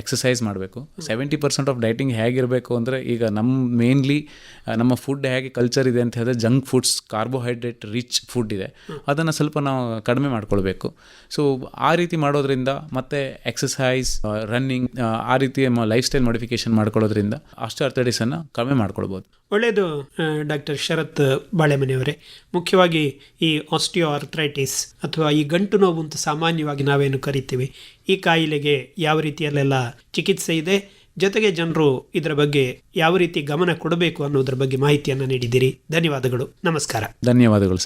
exercise ಮಾಡಬೇಕು. ಸೆವೆಂಟಿ ಪರ್ಸೆಂಟ್ ಆಫ್ ಡೈಟಿಂಗ್ ಹೇಗಿರಬೇಕು ಅಂದರೆ ಈಗ ನಮ್ಮ ಮೇನ್ಲಿ ನಮ್ಮ ಫುಡ್ ಹೇಗೆ ಕಲ್ಚರ್ ಇದೆ ಅಂತ ಹೇಳಿದ್ರೆ junk foods carbohydrate rich food ಇದೆ. ಅದನ್ನು ಸ್ವಲ್ಪ ನಾವು ಕಡಿಮೆ ಮಾಡ್ಕೊಳ್ಬೇಕು. ಸೊ ಆ ರೀತಿ ಮಾಡೋದ್ರಿಂದ ಮತ್ತೆ ಎಕ್ಸಸೈಸ್ ರನ್ನಿಂಗ್ ಆ ರೀತಿ ಲೈಫ್ ಸ್ಟೈಲ್ ಮಾಡಿಫಿಕೇಶನ್ ಮಾಡ್ಕೊಳ್ಳೋದ್ರಿಂದ ಅನ್ನು ಕಡಿಮೆ ಮಾಡ್ಕೊಳ್ಬೋದು. ಒಳ್ಳೆಯದು ಡಾಕ್ಟರ್ ಶರತ್ ಬಾಳೆಮನೆಯವರೇ. ಮುಖ್ಯವಾಗಿ ಈ ಆಸ್ಟಿಯೋ ಆರ್ಥ್ರೈಟಿಸ್ ಅಥವಾ ಈ ಗಂಟು ನೋವು ಅಂತ ಸಾಮಾನ್ಯವಾಗಿ ನಾವೇನು ಕರಿತೀವಿ? ಈ ಕಾಯಿಲೆಗೆ ಯಾವ ರೀತಿಯಲ್ಲೆಲ್ಲ ಚಿಕಿತ್ಸೆ ಇದೆ? ಜೊತೆಗೆ ಜನರು ಇದರ ಬಗ್ಗೆ ಯಾವ ರೀತಿ ಗಮನ ಕೊಡಬೇಕು ಅನ್ನೋದ್ರ ಬಗ್ಗೆ ಮಾಹಿತಿಯನ್ನು ನೀಡಿದ್ದೀರಿ. ಧನ್ಯವಾದಗಳು. ನಮಸ್ಕಾರ. ಧನ್ಯವಾದಗಳು